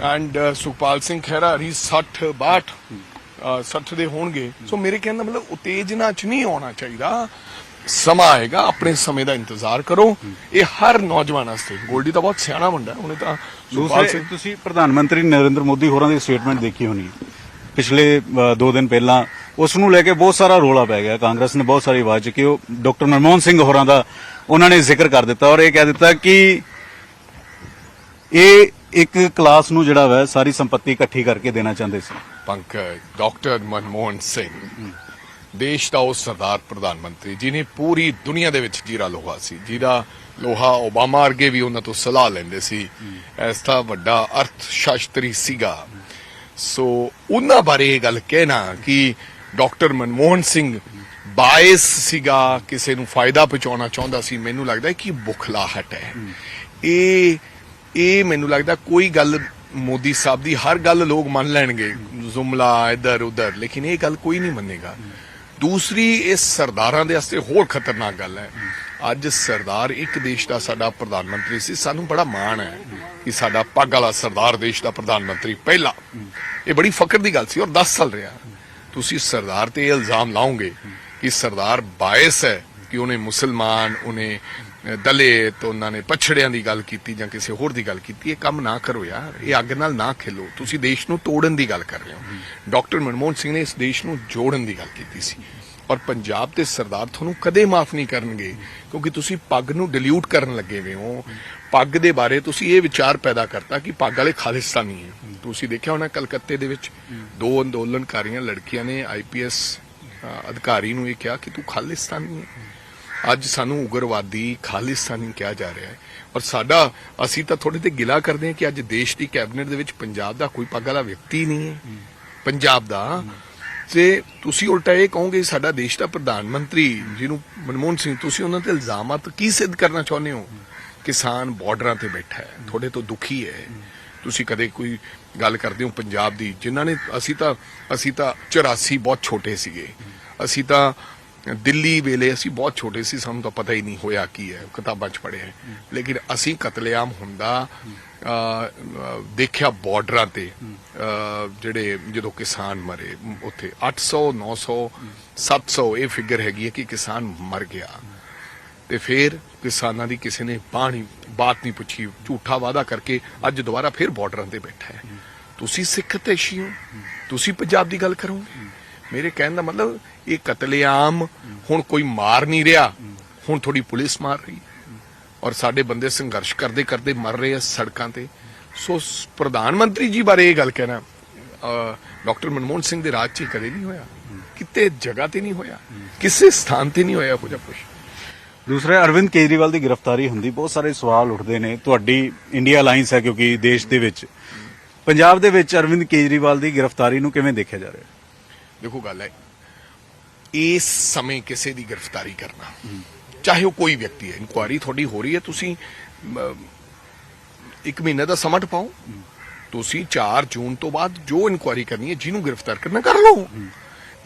ਐਂਡ ਸੁਖਪਾਲ ਸਿੰਘ ਖਹਿਰਾ ਹਰੀ 60 62 ਅਹ 60 ਦੇ ਹੋਣਗੇ। ਸੋ ਮੇਰੇ ਕਹਿਣ ਦਾ ਮਤਲਬ ਉਤੇਜਨਾ ਚ ਨਹੀਂ ਆਉਣਾ ਚਾਹੀਦਾ। ਸਮਾਂ ਆਏਗਾ ਆਪਣੇ ਸਮੇਂ ਦਾ ਇੰਤਜ਼ਾਰ ਕਰੋ। ਇਹ ਹਰ ਨੌਜਵਾਨ ਵਾਸਤੇ ਗੋਲਡੀ ਤਾਂ ਬਹੁਤ ਸਿਆਣਾ ਮੁੰਡਾ ਹੈ ਉਹਨੇ ਤਾਂ ਸਿੰਘ ਤੁਸੀਂ ਪ੍ਰਧਾਨ ਮੰਤਰੀ ਨਰਿੰਦਰ ਮੋਦੀ ਹੋਰਾਂ ਦੀ ਸਟੇਟਮੈਂਟ ਦੇਖੀ ਹੋਣੀ ਹੈ। ਪਿਛਲੇ 2 ਦਿਨ ਪਹਿਲਾਂ ਉਸ ਨੂੰ ਲੈ ਕੇ ਬਹੁਤ ਸਾਰਾ ਰੋਲਾ ਪੈ ਗਿਆ। ਕਾਂਗਰਸ ਨੇ ਬਹੁਤ ਸਾਰੀ ਆਵਾਜ਼ ਚੁੱਕੀ ਉਹ ਡਾਕਟਰ ਮਨਮੋਹਨ ਸਿੰਘ ਹੋਰਾਂ ਦਾ ਉਹਨਾਂ ਨੇ ਜ਼ਿਕਰ ਕਰ ਦਿੱਤਾ ਔਰ ਇਹ ਕਹਿ ਦਿੱਤਾ ਕਿ ਇਹ ਇੱਕ ਕਲਾਸ ਨੂੰ ਜਿਹੜਾ ਵਾ ਸਾਰੀ ਸੰਪਤੀ ਇਕੱਠੀ ਕਰਕੇ ਦੇਣਾ ਚਾਹੁੰਦੇ ਸੀ। ਪੰਕਜ ਡਾਕਟਰ ਮਨਮੋਹਨ ਸਿੰਘ। ਦੇਸ਼ ਦਾ ਉਹ ਸਰਦਾਰ ਪ੍ਰਧਾਨ ਮੰਤਰੀ ਜਿਨੇ ਪੂਰੀ ਦੁਨੀਆ ਦੇ ਵਿੱਚ ਜੀਰਾ ਲੋਹਾ ਸੀ। ਜਿਹਦਾ ਲੋਹਾ ਓਬਾਮਾ ਅਰਗੇ ਵੀ ਉਹਨਾਂ ਤੋਂ ਸਲਾਹ ਲੈਂਦੇ ਸੀ। ਐਸਾ ਵੱਡਾ ਅਰਥ ਸ਼ਾਸਤਰੀ ਸੀਗਾ। ਸੋ ਉਹਨਾਂ ਬਾਰੇ ਇਹ ਗੱਲ ਕਹਿਣਾ ਕਿ ਡਾਕਟਰ ਮਨਮੋਹਨ ਸਿੰਘ ਬਾਇਸ ਸੀਗਾ, ਕਿਸੇ ਨੂੰ ਫਾਇਦਾ ਪਹੁੰਚਾਉਣਾ ਚਾਹੁੰਦਾ ਸੀ। ਮੈਨੂੰ ਲੱਗਦਾ ਹੈ ਕਿ ਬੁਖਲਾਹਟ ਹੈ। ਇਹ ਇਹ ਮੈਨੂੰ ਲੱਗਦਾ ਕੋਈ ਗੱਲ ਮੋਦੀ ਸਾਹਿਬ ਦੀ ਹਰ ਗੱਲ ਲੋਕ ਮੰਨ ਲੈਣਗੇ। ਜ਼ੁਮਲਾ ਇਧਰ ਉਧਰ ਲੇਕਿਨ ਇਹ ਗੱਲ ਕੋਈ ਨਹੀਂ ਮੰਨੇਗਾ। ਦੂਸਰੀ ਇਸ ਸਰਦਾਰਾਂ ਦੇ ਵਾਸਤੇ ਹੋਰ ਖਤਰਨਾਕ ਗੱਲ ਹੈ। ਅੱਜ ਸਰਦਾਰ ਇੱਕ ਦੇਸ਼ ਦਾ ਸਾਡਾ ਪ੍ਰਧਾਨ ਮੰਤਰੀ ਸੀ, ਸਾਨੂੰ ਬੜਾ ਮਾਣ ਹੈ ਕਿ ਸਾਡਾ ਪੱਗ ਵਾਲਾ ਸਰਦਾਰ ਦੇਸ਼ ਦਾ ਪ੍ਰਧਾਨ ਮੰਤਰੀ ਪਹਿਲਾ। ਇਹ ਬੜੀ ਫਕਰ ਦੀ ਗੱਲ ਸੀ ਔਰ 10 ਸਾਲ ਰਿਹਾ। ਤੁਸੀਂ ਸਰਦਾਰ ਤੇ ਇਹ ਇਲਜ਼ਾਮ ਲਾਓਗੇ ਕਿ ਸਰਦਾਰ ਬਾਇਸ ਹੈ ਕਿ ਉਹਨੇ ਮੁਸਲਮਾਨ, ਉਹਨੇ ਦਲਿਤ ਉਹਨਾਂ ਨੇ ਪਛੜਿਆਂ ਦੀ ਗੱਲ ਕੀਤੀ ਜਾਂ ਕਿਸੇ ਹੋਰ ਦੀ ਗੱਲ ਕੀਤੀ, ਇਹ ਕੰਮ ਨਾ ਕਰੋ ਯਾਰ, ਇਹ ਅੱਗ ਨਾਲ ਨਾ ਖੇਲੋ। ਤੁਸੀਂ ਦੇਸ਼ ਨੂੰ ਤੋੜਨ ਦੀ ਗੱਲ ਕਰ ਰਹੇ ਹੋ। ਡਾਕਟਰ ਮਨਮੋਹਨ ਸਿੰਘ ਨੇ ਇਸ ਦੇਸ਼ ਨੂੰ ਜੋੜਨ ਦੀ ਗੱਲ ਕੀਤੀ ਸੀ। ਔਰ ਪੰਜਾਬ ਦੇ ਸਰਦਾਰ ਤੁਹਾਨੂੰ ਕਦੇ ਮਾਫ ਨਹੀਂ ਕਰਨਗੇ, ਕਿਉਂਕਿ ਤੁਸੀਂ ਪੱਗ ਨੂੰ ਡਿਲੂਟ ਕਰਨ ਲੱਗੇ ਹੋਏ ਹੋ। ਪੱਗ ਦੇ ਬਾਰੇ ਤੁਸੀਂ ਇਹ ਵਿਚਾਰ ਪੈਦਾ ਕਰਤਾ ਕਿ ਪੱਗ ਵਾਲੇ ਖਾਲਿਸਤਾਨੀ ਹੈ। ਤੁਸੀਂ ਦੇਖਿਆ ਹੋਣਾ ਕਲਕੱਤੇ ਦੇ ਵਿੱਚ ਦੋ ਅੰਦੋਲਨਕਾਰੀਆਂ ਲੜਕੀਆਂ ਨੇ ਆਈਪੀਐਸ ਅਧਿਕਾਰੀ ਨੂੰ ਇਹ ਕਿਹਾ ਕਿ ਤੂੰ ਖਾਲਿਸਤਾਨੀ ਹੈ। ਅੱਜ ਸਾਨੂੰ ਉਗਰਵਾਦੀ ਖਾਲਿਸਤਾਨੀ ਕਿਹਾ ਜਾ ਰਿਹਾ ਹੈ। ਔਰ ਸਾਡਾ ਅਸੀਂ ਤਾਂ ਥੋੜੇ ਤੇ ਗਿਲਾ ਕਰਦੇ ਹਾਂ ਕਿ ਅੱਜ ਦੇਸ਼ ਦੀ ਕੈਬਨਿਟ ਦੇ ਵਿੱਚ ਪੰਜਾਬ ਦਾ ਕੋਈ ਪੱਗ ਵਾਲਾ ਵਿਅਕਤੀ ਨਹੀਂ ਹੈ। ਪੰਜਾਬ ਦਾ। ਤੇ ਤੁਸੀਂ ਉਲਟਾ ਇਹ ਕਹੋਗੇ ਸਾਡਾ ਦੇਸ਼ ਦਾ ਪ੍ਰਧਾਨ ਮੰਤਰੀ ਜਿਹਨੂੰ ਮਨਮੋਹਨ ਸਿੰਘ ਤੁਸੀਂ ਉਹਨਾਂ ਤੇ ਇਲਜ਼ਾਮਾਤ ਕੀ ਸਿੱਧ ਕਰਨਾ ਚਾਹੁੰਦੇ ਹੋ? ਕਿਸਾਨ ਬਾਰਡਰਾਂ ਤੇ ਬੈਠਾ ਹੈ ਤੁਹਾਡੇ ਤੋਂ ਦੁਖੀ ਹੈ। ਤੁਸੀਂ ਕਦੇ ਕੋਈ ਗੱਲ ਕਰਦੇ ਹੋ ਪੰਜਾਬ ਦੀ ਜਿਨ੍ਹਾਂ ਨੇ ਅਸੀਂ ਤਾਂ ਅਸੀਂ ਤਾਂ 84 ਬਹੁਤ ਛੋਟੇ ਸੀਗੇ। ਅਸੀਂ ਤਾਂ ਦਿੱਲੀ ਵੇਲੇ ਅਸੀਂ ਬਹੁਤ ਛੋਟੇ ਸੀ ਸਾਨੂੰ ਤਾਂ ਪਤਾ ਹੀ ਨਹੀਂ ਹੋਇਆ ਕੀ ਹੈ ਕਿਤਾਬਾਂ 'ਚ ਪੜ੍ਹਿਆ ਹੈ। ਲੇਕਿਨ ਅਸੀਂ ਕਤਲੇਆਮ ਹੁੰਦਾ ਦੇਖਿਆ ਬਾਰਡਰਾਂ ਤੇ ਅ, ਜਿਹੜੇ ਜਦੋਂ ਕਿਸਾਨ ਮਰੇ ਮ, ਉੱਥੇ 800 900 700 ਇਹ ਫਿਗਰ ਹੈਗੀ ਹੈ ਕਿ ਕਿਸਾਨ ਮਰ ਗਿਆ। ਤੇ ਫਿਰ ਕਿਸਾਨਾਂ ਦੀ ਕਿਸੇ ਨੇ ਬਾਂਹ ਨਹੀਂ ਬਾਤ ਨਹੀਂ ਪੁੱਛੀ ਝੂਠਾ ਵਾਅਦਾ ਕਰਕੇ ਅੱਜ ਦੁਬਾਰਾ ਫਿਰ ਬਾਰਡਰਾਂ ਤੇ ਬੈਠਾ ਹੈ। ਤੁਸੀਂ ਸਿੱਖ ਤੇ ਸ਼ੀ ਹੋ ਤੁਸੀਂ ਪੰਜਾਬ ਦੀ ਗੱਲ ਕਰੋਗੇ? ਮੇਰੇ ਕਹਿਣ ਦਾ ਮਤਲਬ, ਇਹ ਕਤਲੇਆਮ ਹੁਣ ਕੋਈ ਮਾਰ ਨਹੀਂ ਰਿਹਾ। ਹੁਣ ਥੋੜੀ ਪੁਲਿਸ ਮਾਰ ਰਹੀ ਔਰ ਸਾਡੇ ਬੰਦੇ ਸੰਘਰਸ਼ ਕਰਦੇ ਕਰਦੇ ਮਰ ਰਹੇ ਆ ਸੜਕਾਂ ਤੇ। ਸੋ ਪ੍ਰਧਾਨ ਮੰਤਰੀ ਜੀ ਬਾਰੇ ਇਹ ਗੱਲ ਕਹਿਣਾ ਡਾਕਟਰ ਮਨਮੋਹਨ ਸਿੰਘ ਦੇ ਰਾਜ 'ਚ ਕਦੇ ਨਹੀਂ ਹੋਇਆ। ਕਿਤੇ ਜਗ੍ਹਾ ਤੇ ਨਹੀਂ ਹੋਇਆ। ਕਿਸੇ ਸਥਾਨ ਤੇ ਨਹੀਂ ਹੋਇਆ ਕੁਝ ਕੁਝ ਦੂਸਰਾ, ਅਰਵਿੰਦ ਕੇਜਰੀਵਾਲ ਦੀ ਗ੍ਰਿਫਤਾਰੀ ਹੁੰਦੀ, ਬਹੁਤ ਸਾਰੇ ਸਵਾਲ ਉੱਠਦੇ ਨੇ। ਤੁਹਾਡੀ ਇੰਡੀਆ ਅਲਾਈਅੰਸ ਹੈ ਕਿਉਂਕਿ ਦੇਸ਼ ਦੇ ਵਿੱਚ। ਪੰਜਾਬ ਦੇ ਵਿੱਚ ਅਰਵਿੰਦ ਕੇਜਰੀਵਾਲ ਦੀ ਗ੍ਰਿਫਤਾਰੀ ਨੂੰ ਕਿਵੇਂ ਦੇਖਿਆ ਜਾ ਰਿਹਾ? ਹੈ ਦੇਖੋ ਗੱਲ ਹੈ, ਇਸ ਸਮੇਂ ਕਿਸੇ ਦੀ ਗ੍ਰਿਫਤਾਰੀ ਕਰਨਾ, ਚਾਹੇ ਉਹ ਕੋਈ ਵਿਅਕਤੀ ਹੈ, ਇਨਕੁਆਰੀ ਤੁਹਾਡੀ ਹੋ ਰਹੀ ਹੈ, ਤੁਸੀਂ ਇੱਕ ਮਹੀਨੇ ਦਾ ਸਮਾਂ ਪਾਓ ਤੁਸੀਂ 4 ਜੂਨ ਤੋਂ ਬਾਅਦ ਜੋ ਇਨਕੁਆਰੀ ਕਰਨੀ ਹੈ, ਜਿਹਨੂੰ ਗ੍ਰਿਫਤਾਰ ਕਰਨਾ, ਕਰ ਲਓ।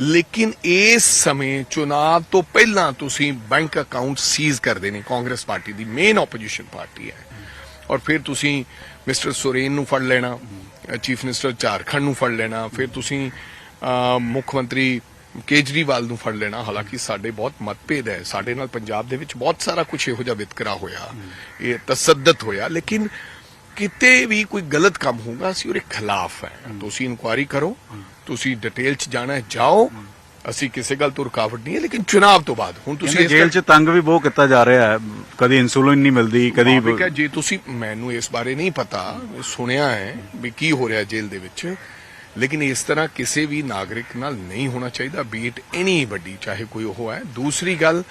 ਲੇਕਿਨ ਇਸ ਸਮੇਂ ਚੁਣਾਵ ਤੋਂ ਪਹਿਲਾਂ ਤੁਸੀਂ ਬੈਂਕ ਅਕਾਊਂਟ ਸੀਜ਼ ਕਰਦੇ ਨੇ, ਕਾਂਗਰਸ ਪਾਰਟੀ ਦੀ ਮੇਨ ਆਪੋਜੀਸ਼ਨ ਪਾਰਟੀ ਹੈ। ਔਰ ਫਿਰ ਤੁਸੀਂ ਮਿਸਟਰ ਸੁਰੇਨ ਨੂੰ ਫੜ ਲੈਣਾ, ਚੀਫ ਮਿਨਿਸਟਰ ਝਾਰਖੰਡ ਨੂੰ ਫੜ ਲੈਣਾ, ਫਿਰ ਤੁਸੀਂ ਮੁੱਖ ਮੰਤਰੀ ਕੇਜਰੀਵਾਲ ਨੂੰ ਫੜ ਲੈਣਾ। ਹਾਲਾਂਕਿ ਸਾਡੇ ਬਹੁਤ ਮਤਭੇਦ ਹੈ। ਸਾਡੇ ਨਾਲ ਪੰਜਾਬ ਦੇ ਵਿੱਚ ਬਹੁਤ ਸਾਰਾ ਕੁਝ ਇਹੋ ਜਿਹਾ ਵਿਤਕਰਾ ਹੋਇਆ। ਇਹ ਤਸੱਦਦ ਹੋਇਆ। ਲੇਕਿਨ ਕਿਤੇ ਵੀ ਕੋਈ ਗਲਤ ਕੰਮ ਹੋਊਗਾ ਅਸੀਂ ਉਹਦੇ ਖਿਲਾਫ ਹੈ। ਤੁਸੀਂ ਇਨਕੁਆਰੀ ਕਰੋ। ਤੁਸੀਂ ਡਿਟੇਲ ਚ ਜਾਣਾ ਜਾਓ। ਅਸੀਂ ਕਿਸੇ ਗੱਲ ਤੋਂ ਰੁਕਾਵਟ ਨਹੀਂ ਹੈ ਲੇਕਿਨ ਚੁਣਾਵ ਤੋਂ ਬਾਅਦ। ਹੁਣ ਤੁਸੀਂ ਜੇਲ੍ਹ 'ਚ ਤੰਗ ਵੀ ਬਹੁਤ ਕੀਤਾ ਜਾ ਰਿਹਾ ਹੈ। ਕਦੀ ਇਨਸੂਲਿਨ ਨਹੀਂ ਮਿਲਦੀ ਕਦੀ ਜੇ ਤੁਸੀਂ ਮੈਨੂੰ ਇਸ ਬਾਰੇ ਨਹੀਂ ਪਤਾ ਸੁਣਿਆ ਹੈ ਵੀ ਕੀ ਹੋ ਰਿਹਾ ਜੇਲ੍ਹ ਦੇ ਵਿੱਚ ਲੇਕਿਨ ਇਸ ਤਰ੍ਹਾਂ ਕਿਸੇ ਵੀ ਨਾਗਰਿਕ ਨਾਲ ਨਹੀਂ ਹੋਣਾ ਚਾਹੀਦਾ ਬੀਟ ਐਨੀ ਵੱਡੀ, ਚਾਹੇ ਕੋਈ ਉਹ ਹੈ। ਦੂਸਰੀ ਗੱਲ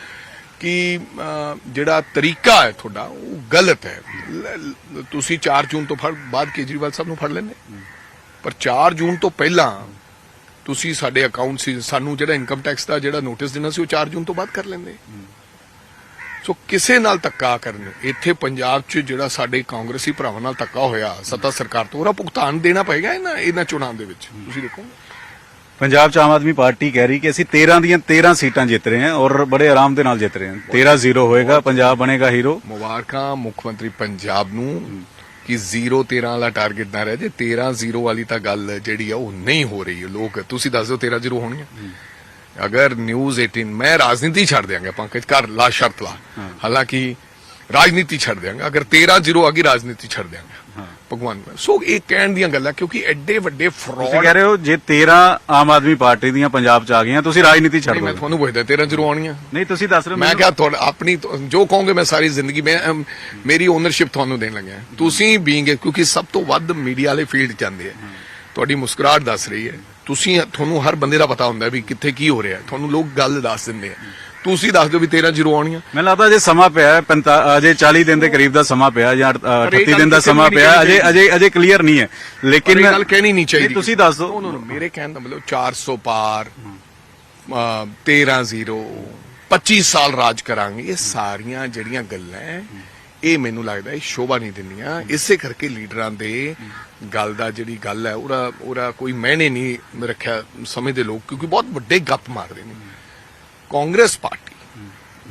ਕਿ ਜਿਹੜਾ ਤਰੀਕਾ ਹੈ ਤੁਹਾਡਾ, ਉਹ ਗਲਤ ਹੈ। ਤੁਸੀਂ 4 ਜੂਨ ਤੋਂ ਫੜ, ਬਾਅਦ ਕੇਜਰੀਵਾਲ ਸਾਹਿਬ ਨੂੰ ਫੜ ਲੈਂਦੇ। ਪਰ 4 ਜੂਨ ਤੋਂ ਪਹਿਲਾਂ ਤੁਸੀਂ ਸਾਡੇ ਅਕਾਊਂਟ ਸੀ, ਸਾਨੂੰ ਜਿਹੜਾ ਇਨਕਮ ਟੈਕਸ ਦਾ ਜਿਹੜਾ ਨੋਟਿਸ ਦੇਣਾ ਸੀ, ਉਹ 4 ਜੂਨ ਤੋਂ ਬਾਅਦ ਕਰ ਲੈਂਦੇ। ਸੋ ਕਿਸੇ ਨਾਲ ਧੱਕਾ ਕਰਨ ਇੱਥੇ ਪੰਜਾਬ 'ਚ ਜਿਹੜਾ ਸਾਡੇ ਕਾਂਗਰਸੀ ਭਰਾਵਾਂ ਨਾਲ ਧੱਕਾ ਹੋਇਆ ਸੱਤਾ ਸਰਕਾਰ ਤੋਂ ਉਹਦਾ ਭੁਗਤਾਨ ਦੇਣਾ ਪਏਗਾ ਇਹਨਾਂ ਇਹਨਾਂ ਚੋਣਾਂ ਦੇ ਵਿੱਚ। ਤੁਸੀਂ ਦੇਖੋ। ਪੰਜਾਬ 'ਚ ਆਮ ਆਦਮੀ ਪਾਰਟੀ ਕਹਿ ਰਹੀ ਕਿ ਅਸੀਂ 13 ਦੀਆਂ 13 ਸੀਟਾਂ ਜਿੱਤ ਰਹੇ ਹਾਂ ਔਰ ਬੜੇ ਆਰਾਮ ਦੇ ਨਾਲ ਜਿੱਤ ਰਹੇ ਹਾਂ। 13-0 ਹੋਏਗਾ ਪੰਜਾਬ ਬਣੇਗਾ ਹੀਰੋ। ਮੁਬਾਰਕਾਂ ਮੁੱਖ ਮੰਤਰੀ ਪੰਜਾਬ ਨੂੰ ਕਿ 0 13 ਵਾਲਾ ਟਾਰਗੇਟ ਨਾ ਰਹਿ ਜੇ। 13 0 ਵਾਲੀ ਤਾਂ ਗੱਲ ਜਿਹੜੀ ਆ ਉਹ ਨਹੀਂ ਹੋ ਰਹੀ ਲੋਕ ਤੁਸੀਂ ਦੱਸ ਦਿਓ 13 0 ਹੋਣਗੇ ਅਗਰ ਨਿਊਜ਼ 18 ਮੈਂ ਰਾਜਨੀਤੀ ਛੱਡ ਦਿਆਂਗਾ ਪੰਕਜ ਕਰ ਲਾ ਸ਼ਰਤ ਲਾ। ਹਾਲਾਂਕਿ ਰਾਜਨੀਤੀ ਛੱਡ ਦਿਆਂਗਾ ਅਗਰ 13 0 ਆ ਗਈ ਰਾਜਨੀਤੀ ਛੱਡ ਦਿਆਂਗਾ। ਭਗਵਾਨ ਸੋ ਇਹ ਕਹਿਣ ਦੀਆਂ ਗੱਲਾਂ ਕਿਉਂਕਿ ਐਡੇ ਵੱਡੇ ਤੁਸੀਂ ਫਰਾਡ ਕਹਿ ਰਹੇ ਹੋ ਜੇ 13 ਆਮ ਆਦਮੀ ਪਾਰਟੀ ਦੀਆਂ ਪੰਜਾਬ 'ਚ ਆ ਗਈਆਂ ਤੁਸੀਂ ਰਾਜਨੀਤੀ ਛੱਡ ਨਹੀਂ ਮੈਂ ਦਿਓ। ਤੁਹਾਨੂੰ ਪੁੱਛਦਾ 13 0 ਆਉਣੀਆਂ? ਨਹੀਂ ਤੁਸੀਂ ਦੱਸ ਰਹੇ ਹੋ ਮੈਂ। ਕਿਹਾ ਤੁਹਾਡਾ ਆਪਣੀ ਜੋ ਕਹੋਗੇ ਮੈਂ ਸਾਰੀ ਜ਼ਿੰਦਗੀ ਮੈਂ ਮੇਰੀ ਓਨਰਸ਼ਿਪ ਤੁਹਾਨੂੰ ਦੇਣ ਲੱਗਿਆ। ਤੁਸੀਂ ਬੀਇੰਗ ਕਿਉਂਕਿ ਸਭ ਤੋਂ ਵੱਧ ਮੀਡੀਆ ਵਾਲੇ ਫੀਲਡ ਜਾਂਦੇ ਆ। ਤੁਹਾਡੀ ਮੁਸਕਰਾਹਟ ਦੱਸ ਰਹੀ ਹੈ। ਤੁਸੀਂ ਤੁਹਾਨੂੰ ਹਰ ਬੰਦੇ ਦਾ ਪਤਾ ਹੁੰਦਾ ਵੀ ਕਿੱਥੇ ਕੀ ਹੋ ਰਿਹਾ। ਤੁਹਾਨੂੰ ਲੋਕ ਗੱਲ ਦੱਸ ਦਿੰਦੇ ਆ। ਤੁਸੀਂ ਦੱਸ ਦਿਓ ਵੀ 13 ਜ਼ੀਰੋ ਆਉਣੀਆਂ। ਮੈਨੂੰ ਲੱਗਦਾ ਜੇ ਸਮਾਂ ਪਿਆ ਹੈ, ਅਜੇ 40 ਦਿਨ ਦੇ ਕਰੀਬ ਦਾ ਸਮਾਂ ਪਿਆ ਜਾਂ ਅ, ਪਰ ਇਹ 38 ਗੱਲ ਦਿਨ ਦਾ ਸਮਾਂ ਪਿਆ ਅਜੇ ਅਜੇ ਅਜੇ ਕਲੀਅਰ ਨਹੀਂ ਹੈ। ਲੇਕਿਨ ਇਹ ਗੱਲ ਕਹਿਣੀ ਨਹੀਂ ਚਾਹੀਦੀ। ਤੁਸੀਂ ਦੱਸ ਦਿਓ। ਮੇਰੇ ਕਹਿਣ ਦਾ ਮਤਲਬ 400 ਪਾਰ 13 ਜ਼ੀਰੋ 25 ਸਾਲ ਰਾਜ ਕਰਾਂਗੇ। ਇਹ ਸਾਰੀਆਂ ਜਿਹੜੀਆਂ ਗੱਲਾਂ ਹੈ, ਇਹ ਮੈਨੂੰ ਲੱਗਦਾ ਇਹ ਸ਼ੋਭਾ ਨਹੀਂ ਦਿੰਦੀਆਂ। ਇਸੇ ਕਰਕੇ ਲੀਡਰਾਂ ਦੇ ਗੱਲ ਦਾ ਜਿਹੜੀ ਗੱਲ ਹੈ, ਉਹਦਾ ਉਹਦਾ ਕੋਈ ਮੈਨੇ ਨਹੀਂ ਰੱਖਿਆ ਸਮਝਦੇ ਲੋਕ, ਕਿਉਂਕਿ ਬਹੁਤ ਵੱਡੇ ਗੱਪ ਮਾਰਦੇ ਨੇ। ਕਾਂਗਰਸ ਪਾਰਟੀ,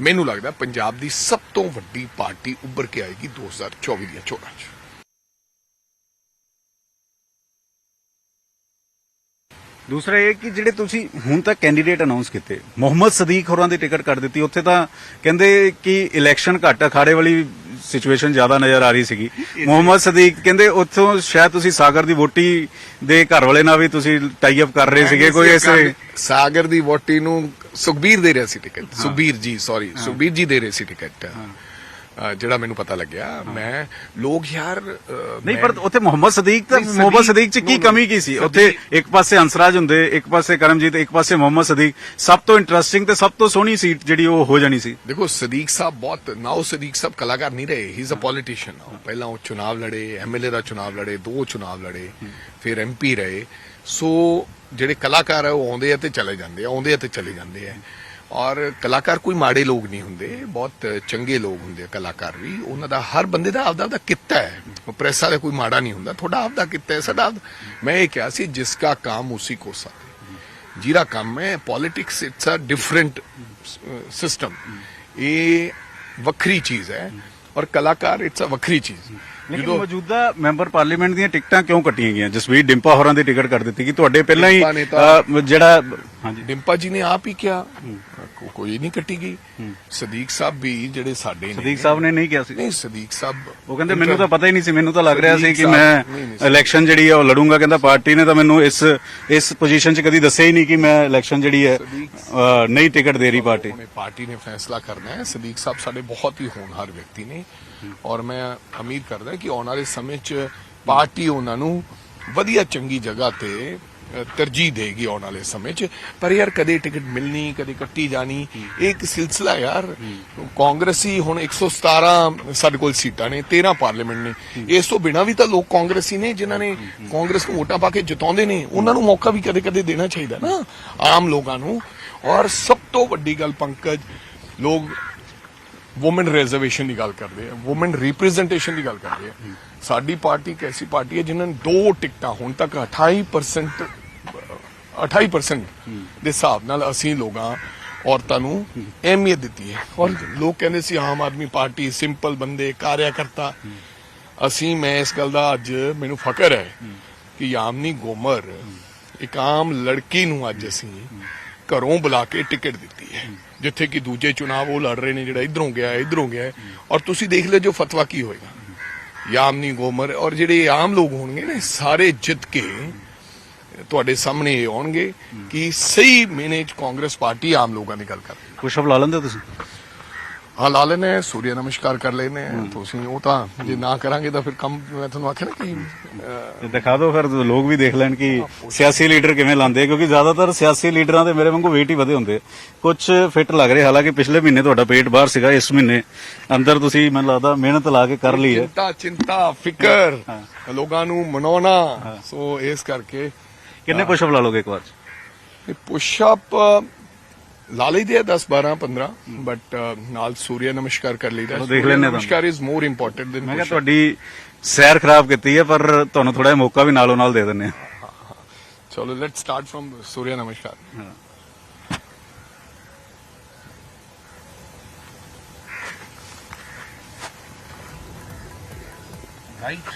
ਮੈਨੂੰ ਲੱਗਦਾ ਪੰਜਾਬ ਦੀ ਸਭ ਤੋਂ ਵੱਡੀ ਪਾਰਟੀ ਉੱਭਰ ਕੇ ਆਏਗੀ 2024 ਦੀਆਂ ਚੋਣਾਂ 'ਚ। ਦੂਸਰਾ ਇਹ ਕਿ ਜਿਹੜੇ ਤੁਸੀਂ ਹੁਣ ਤੱਕ ਕੈਂਡੀਡੇਟ ਅਨਾਉਂਸ ਕੀਤੇ, ਮੁਹੰਮਦ ਸਦੀਕ ਹੋਰਾਂ ਦੀ ਟਿਕਟ ਕੱਟ ਦਿੱਤੀ, ਉੱਥੇ ਤਾਂ ਕਹਿੰਦੇ ਕਿ ਇਲੈਕਸ਼ਨ ਘੱਟ ਅਖਾੜੇ ਵਾਲੀ ਸਿਚੁਏਸ਼ਨ ਜ਼ਿਆਦਾ ਨਜ਼ਰ ਆ ਰਹੀ ਸੀਗੀ। ਮੁਹੰਮਦ ਸਦੀਕ ਕਹਿੰਦੇ ਉੱਥੋਂ ਸ਼ਾਇਦ ਤੁਸੀਂ ਸਾਗਰ ਦੀ ਵੋਟੀ ਦੇ ਘਰ ਵਾਲੇ ਨਾਲ ਵੀ ਤੁਸੀਂ ਟਾਈ ਅਪ ਕਰ ਰਹੇ ਸੀਗੇ ਕੋਈ ਐਸੇ ਸਾਗਰ ਦੀ ਵੋਟੀ ਨੂੰ ਸੁਖਬੀਰ ਦੇ ਰਿਹਾ ਸੀ ਟਿਕਟ ਸੁਖਬੀਰ ਜੀ ਸੌਰੀ ਸੁਖਬੀਰ ਜੀ ਦੇ ਰਹੇ ਸੀ ਟਿਕਟ ਜਿਹੜਾ ਮੈਨੂੰ ਪਤਾ ਲੱਗਿਆ ਮੈਂ ਲੋਕ ਯਾਰ ਨਹੀਂ ਪਰ ਉੱਥੇ ਮੁਹੰਮਦ ਸਦੀਕ ਤਾਂ ਮੁਹੰਮਦ ਸਦੀਕ ਚ ਕੀ ਕਮੀ ਕੀ ਸੀ? ਉੱਥੇ ਇੱਕ ਪਾਸੇ ਹੰਸਰਾਜ ਹੁੰਦੇ ਇੱਕ ਪਾਸੇ ਕਰਮਜੀਤ ਇੱਕ ਪਾਸੇ ਮੁਹੰਮਦ ਸਦੀਕ। ਸਭ ਤੋਂ ਇੰਟਰਸਟਿੰਗ ਤੇ ਸਭ ਤੋਂ ਸੋਹਣੀ ਸੀਟ ਜਿਹੜੀ ਉਹ ਹੋ ਜਾਣੀ ਸੀ। ਦੇਖੋ ਸਦੀਕ ਸਾਹਿਬ ਬਹੁਤ ਨਾਓ ਸਦੀਕ ਸਾਹਿਬ ਕਲਾਕਾਰ ਨਹੀਂ ਰਹੇ ਹੀ। ਇਜ਼ ਅ ਪੋਲੀਟੀਸ਼ੀਅਨ ਪਹਿਲਾਂ ਉਹ ਚੁਣਾਵ ਲੜੇ ਐਮਐਲਏ ਦਾ ਚੁਣਾਵ ਲੜੇ ਦੋ ਚੁਣਾਵ ਲੜੇ ਫਿਰ ਐਮਪੀ ਰਹੇ। ਸੋ ਜਿਹੜੇ ਕਲਾਕਾਰ ਆ ਉਹ ਆਉਂਦੇ ਆ ਤੇ ਚਲੇ ਜਾਂਦੇ ਆ ਆਉਂਦੇ ਆ ਤੇ ਚਲੇ ਜਾਂਦੇ ਆ। ਔਰ ਕਲਾਕਾਰ ਕੋਈ ਮਾੜੇ ਲੋਕ ਨਹੀਂ ਹੁੰਦੇ ਬਹੁਤ ਚੰਗੇ ਲੋਕ ਹੁੰਦੇ ਆ ਕਲਾਕਾਰ ਵੀ। ਉਹਨਾਂ ਦਾ ਹਰ ਬੰਦੇ ਦਾ ਆਪਦਾ ਆਪਦਾ ਕਿੱਤਾ ਹੈ। ਉਹ ਪ੍ਰੈਸ ਵਾਲਾ ਕੋਈ ਮਾੜਾ ਨਹੀਂ ਹੁੰਦਾ ਤੁਹਾਡਾ ਆਪਦਾ ਕਿੱਤਾ ਹੈ ਸਾਡਾ ਮੈਂ ਇਹ ਕਿਹਾ ਸੀ ਜਿਸ ਦਾ ਕੰਮ ਉਸੇ ਕੋ ਸਾਥ ਜਿਹੜਾ ਕੰਮ ਹੈ politics it's a different system ਇਹ ਵੱਖਰੀ ਚੀਜ਼ ਹੈ ਔਰ ਕਲਾਕਾਰ ਇਟਸ ਅ ਵੱਖਰੀ ਚੀਜ਼। ਲੇਕਿਨ ਮੌਜੂਦਾ ਮੈਂਬਰ ਪਾਰਲੀਮੈਂਟ ਦੀਆਂ ਟਿਕਟਾਂ ਕਿਉਂ ਕੱਟੀਆਂ ਗਈਆਂ? ਜਸਵੀਰ ਡਿੰਪਾ ਹੋਰਾਂ ਦੀ ਟਿਕਟ ਕੱਟ ਦਿੱਤੀ ਕਿ ਤੁਹਾਡੇ ਪਹਿਲਾਂ ਹੀ ਜਿਹੜਾ ਡਿੰਪਾ ਜੀ ਨੇ ਆਪ ਹੀ ਕਿਹਾ ਕੋ- ਕੋਈ ਨਹੀਂ ਕੱਟੀ ਗਈ। ਸਦੀਕ ਸਾਹਿਬ ਵੀ ਜਿਹੜੇ ਸਾਡੇ ਨੇ ਸਦੀਕ ਸਾਹਿਬ ਨੇ ਨਹੀਂ ਕਿਹਾ ਸੀ। ਨਹੀਂ ਸਦੀਕ ਸਾਹਿਬ ਉਹ ਕਹਿੰਦੇ ਮੈਨੂੰ ਤਾਂ ਪਤਾ ਹੀ ਨਹੀਂ ਸੀ ਮੈਨੂੰ ਤਾਂ ਲੱਗ ਰਿਹਾ ਸੀ ਕਿ ਮੈਂ ਨਹੀਂ, ਇਲੈਕਸ਼ਨ ਜਿਹੜੀ ਹੈ ਉਹ ਲੜੂੰਗਾ ਕਹਿੰਦਾ ਪਾਰਟੀ ਨੇ ਤਾਂ ਮੈਨੂੰ ਇਸ ਇਸ ਪੋਜੀਸ਼ਨ 'ਚ ਕਦੀ ਦੱਸਿਆ ਹੀ ਨਹੀਂ ਕਿ ਮੈਂ ਇਲੈਕਸ਼ਨ ਜਿਹੜੀ ਹੈ ਨਹੀਂ ਟਿਕਟ ਦੇ ਰਹੀ ਪਾਰਟੀ। ਉਹਨੇ ਪਾਰਟੀ ਨੇ ਫੈਸਲਾ ਕਰਨਾ ਹੈ। ਸਦੀਕ ਸਾਹਿਬ ਸਾਡੇ ਬਹੁਤ ਹੀ ਹੋਣਹਾਰ ਵਿਅਕਤੀ ਨੇ ਔਰ ਮੈਂ ਉਮੀਦ ਕਰਦਾ ਕਿ ਆਉਣ ਵਾਲੇ ਸਮੇਂ 'ਚ ਪਾਰਟੀ ਉਹਨਾਂ ਨੂੰ ਵਧੀਆ ਚੰਗੀ ਜਗ੍ਹਾ ਤੇ ਤਰਜੀਹ ਦੇਗੀ ਆਉਣ ਵਾਲੇ ਸਮੇਂ 'ਚ। ਪਰ ਯਾਰ ਕਦੇ ਟਿਕਟ ਮਿਲਣੀ, ਕਦੇ ਕੱਟੀ ਜਾਣੀ, ਇਹ ਇੱਕ ਸਿਲਸਿਲਾ ਯਾਰ। ਕਾਂਗਰਸੀ ਹੁਣ 117 ਸਾਡੇ ਕੋਲ ਸੀਟਾਂ ਨੇ 13 ਪਾਰਲੀਮੈਂਟ ਨੇ। ਇਸ ਤੋਂ ਬਿਨਾਂ ਵੀ ਤਾਂ ਲੋਕ ਕਾਂਗਰਸੀ ਨੇ ਜਿਨ੍ਹਾਂ ਨੇ ਕਾਂਗਰਸ ਨੂੰ ਵੋਟਾਂ ਪਾ ਕੇ ਜਿਤਾਉਂਦੇ ਨੇ। ਉਹਨਾਂ ਨੂੰ ਮੌਕਾ ਵੀ ਕਦੇ ਕਦੇ ਦੇਣਾ ਚਾਹੀਦਾ ਨਾ, ਆਮ ਲੋਕਾਂ ਨੂੰ। ਔਰ ਸਭ ਤੋਂ ਵੱਡੀ ਗੱਲ ਪੰਕਜ, ਲੋਕ ਔਮਨ ਰਿਜ਼ਰਵੇਸ਼ਨ ਦੀ ਗੱਲ ਕਰਦੇ ਆ ਔਮਨ ਰਿਪਰੈਜ਼ੈਂਟੇਸ਼ਨ ਦੀ ਗੱਲ ਕਰਦੇ ਆ। ਸਾਡੀ ਪਾਰਟੀ ਇੱਕ ਐਸੀ ਪਾਰਟੀ ਹੈ ਜਿਨ੍ਹਾਂ ਨੇ ਦੋ ਟਿਕਟਾਂ ਹੁਣ ਤੱਕ 28% 28% ਦੇ ਹਿਸਾਬ ਨਾਲ ਅਸੀਂ ਲੋਕਾਂ, ਔਰਤਾਂ ਨੂੰ ਅਹਿਮੀਅਤ ਦਿੱਤੀ ਹੈ। ਔਰ ਲੋਕ ਕਹਿੰਦੇ ਸੀ, ਆਮ ਆਦਮੀ ਪਾਰਟੀ ਸਿੰਪਲ ਬੰਦੇ, ਕਾਰਿਆਕਰਤਾ। ਅਸੀਂ, ਮੈਂ ਇਸ ਗੱਲ ਦਾ ਅੱਜ ਮੈਨੂੰ ਫਖਰ ਹੈ ਕਿ ਯਾਮਨੀ ਗੋਮਰ ਇੱਕ ਆਮ ਲੜਕੀ ਨੂੰ ਅੱਜ ਅਸੀਂ ਘਰੋਂ ਬੁਲਾ ਕੇ ਟਿਕਟ ਦਿੱਤੀ ਹੈ। ਜਿੱਥੇ ਕਿ ਦੂਜੇ ਚੁਣਾਵ ਉਹ ਲੜ ਰਹੇ ਨੇ, ਜਿਹੜਾ ਇਧਰੋਂ ਗਿਆ ਇਧਰੋਂ ਗਿਆ। ਔਰ ਤੁਸੀਂ ਦੇਖ ਲਿਓ ਜੋ ਫਤਵਾ ਕੀ ਹੋਏਗਾ। ਯਾਮਨੀ ਗੋਮਰ ਔਰ ਜਿਹੜੇ ਆਮ ਲੋਕ ਹੋਣਗੇ ਨੇ, ਸਾਰੇ ਜਿੱਤ ਕੇ ਤੁਹਾਡੇ ਸਾਹਮਣੇ ਇਹ ਆਉਣਗੇ ਕਿ ਸਹੀ ਮੈਨੇ ਚ ਕਾਂਗਰਸ ਪਾਰਟੀ ਆਮ ਲੋਕਾਂ ਦੀ ਗੱਲ ਕਰ ਰਹੀ ਪੁਸ਼ਅਪ ਲਾ ਲੈਂਦੇ ਤੁਸੀਂ? ਹਾਂ ਲਾ ਲੈਨੇ ਸੂਰਿਆ ਨਮਸਕਾਰ ਕਰ ਲੈਨੇ। ਤੁਸੀਂ ਉਹ ਤਾਂ ਜੇ ਨਾ ਕਰਾਂਗੇ ਤਾਂ ਫਿਰ ਕੰਮ ਮੈਂ ਤੁਹਾਨੂੰ ਆਖਿਆ ਨਾ ਕਿ ਦਿਖਾ ਦਿਓ ਫਿਰ ਲੋਕ ਵੀ ਦੇਖ ਲੈਣ ਕਿ ਸਿਆਸੀ ਲੀਡਰ ਕਿਵੇਂ ਲਾਉਂਦੇ ਕਿਉਂਕਿ ਜ਼ਿਆਦਾਤਰ ਸਿਆਸੀ ਲੀਡਰਾਂ ਦੇ ਮੇਰੇ ਵਾਂਗੂ weight ਹੀ ਵਧੇ ਹੁੰਦੇ ਕੁਝ ਫਿੱਟ ਲੱਗ ਰਹੇ ਹਾਲਾਂਕਿ ਪਿਛਲੇ ਮਹੀਨੇ ਤੁਹਾਡਾ ਪੇਟ ਬਾਹਰ ਸੀਗਾ ਇਸ ਮਹੀਨੇ। ਅੰਦਰ ਤੁਸੀਂ ਮੈਨੂੰ ਲੱਗਦਾ ਮਿਹਨਤ ਲਾ ਕੇ ਕਰ ਲਈ ਹੈ। ਚਿੰਤਾ ਚਿੰਤਾ ਫਿਕਰ। ਲੋਕਾਂ ਨੂੰ ਮਨਾਉਣਾ। ਸੋ ਇਸ ਕਰਕੇ ਕਿੰਨੇ ਪੁਸ਼ਅਪ ਲਾ ਲੋਗੇ ਇੱਕ ਵਾਰ? 'ਚ? ਪੁਸ਼ ਅਪ ਲਾ ਲਈਦੇ ਆ 10 12 15 ਬਟ ਨਾਲ ਸੂਰਿਆ ਨਮਸਕਾਰ ਕਰ ਲਈਦਾ ਚਲੋ ਦੇਖ ਲੈਂਦੇ ਨਮਸਕਾਰ ਇਜ਼ ਮੋਰ ਇੰਪੋਰਟੈਂਟ ਦੈਨ ਮੈਂ ਕਿਹਾ ਤੁਹਾਡੀ ਸੈਰ ਖਰਾਬ ਕੀਤੀ ਹੈ ਪਰ ਤੁਹਾਨੂੰ ਥੋੜਾ ਜਿਹਾ ਮੌਕਾ ਵੀ ਨਾਲੋਂ ਨਾਲ ਦੇ ਦਿੰਨੇ ਆ ਚਲੋ ਲੈਟਸ ਸਟਾਰਟ ਫਰਮ ਸੂਰਿਆ ਨਮਸਕਾਰ। ਰਾਈਟ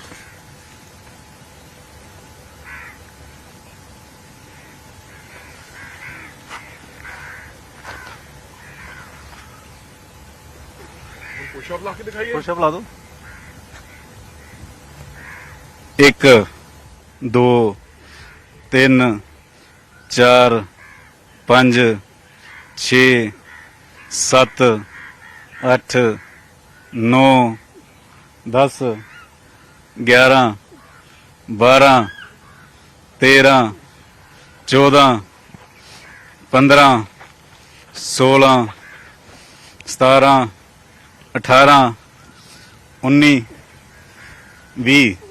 ਪੁਸ਼ ਅਪ ਲਾ ਕੇ ਦਿਖਾਈਏ। ਪੁਸ਼ਅਪ ਲਾ ਦਿਓ। 1 2 3 4 5 6 7 8 9 10 11 12 13 14 15 16 17 18 19 20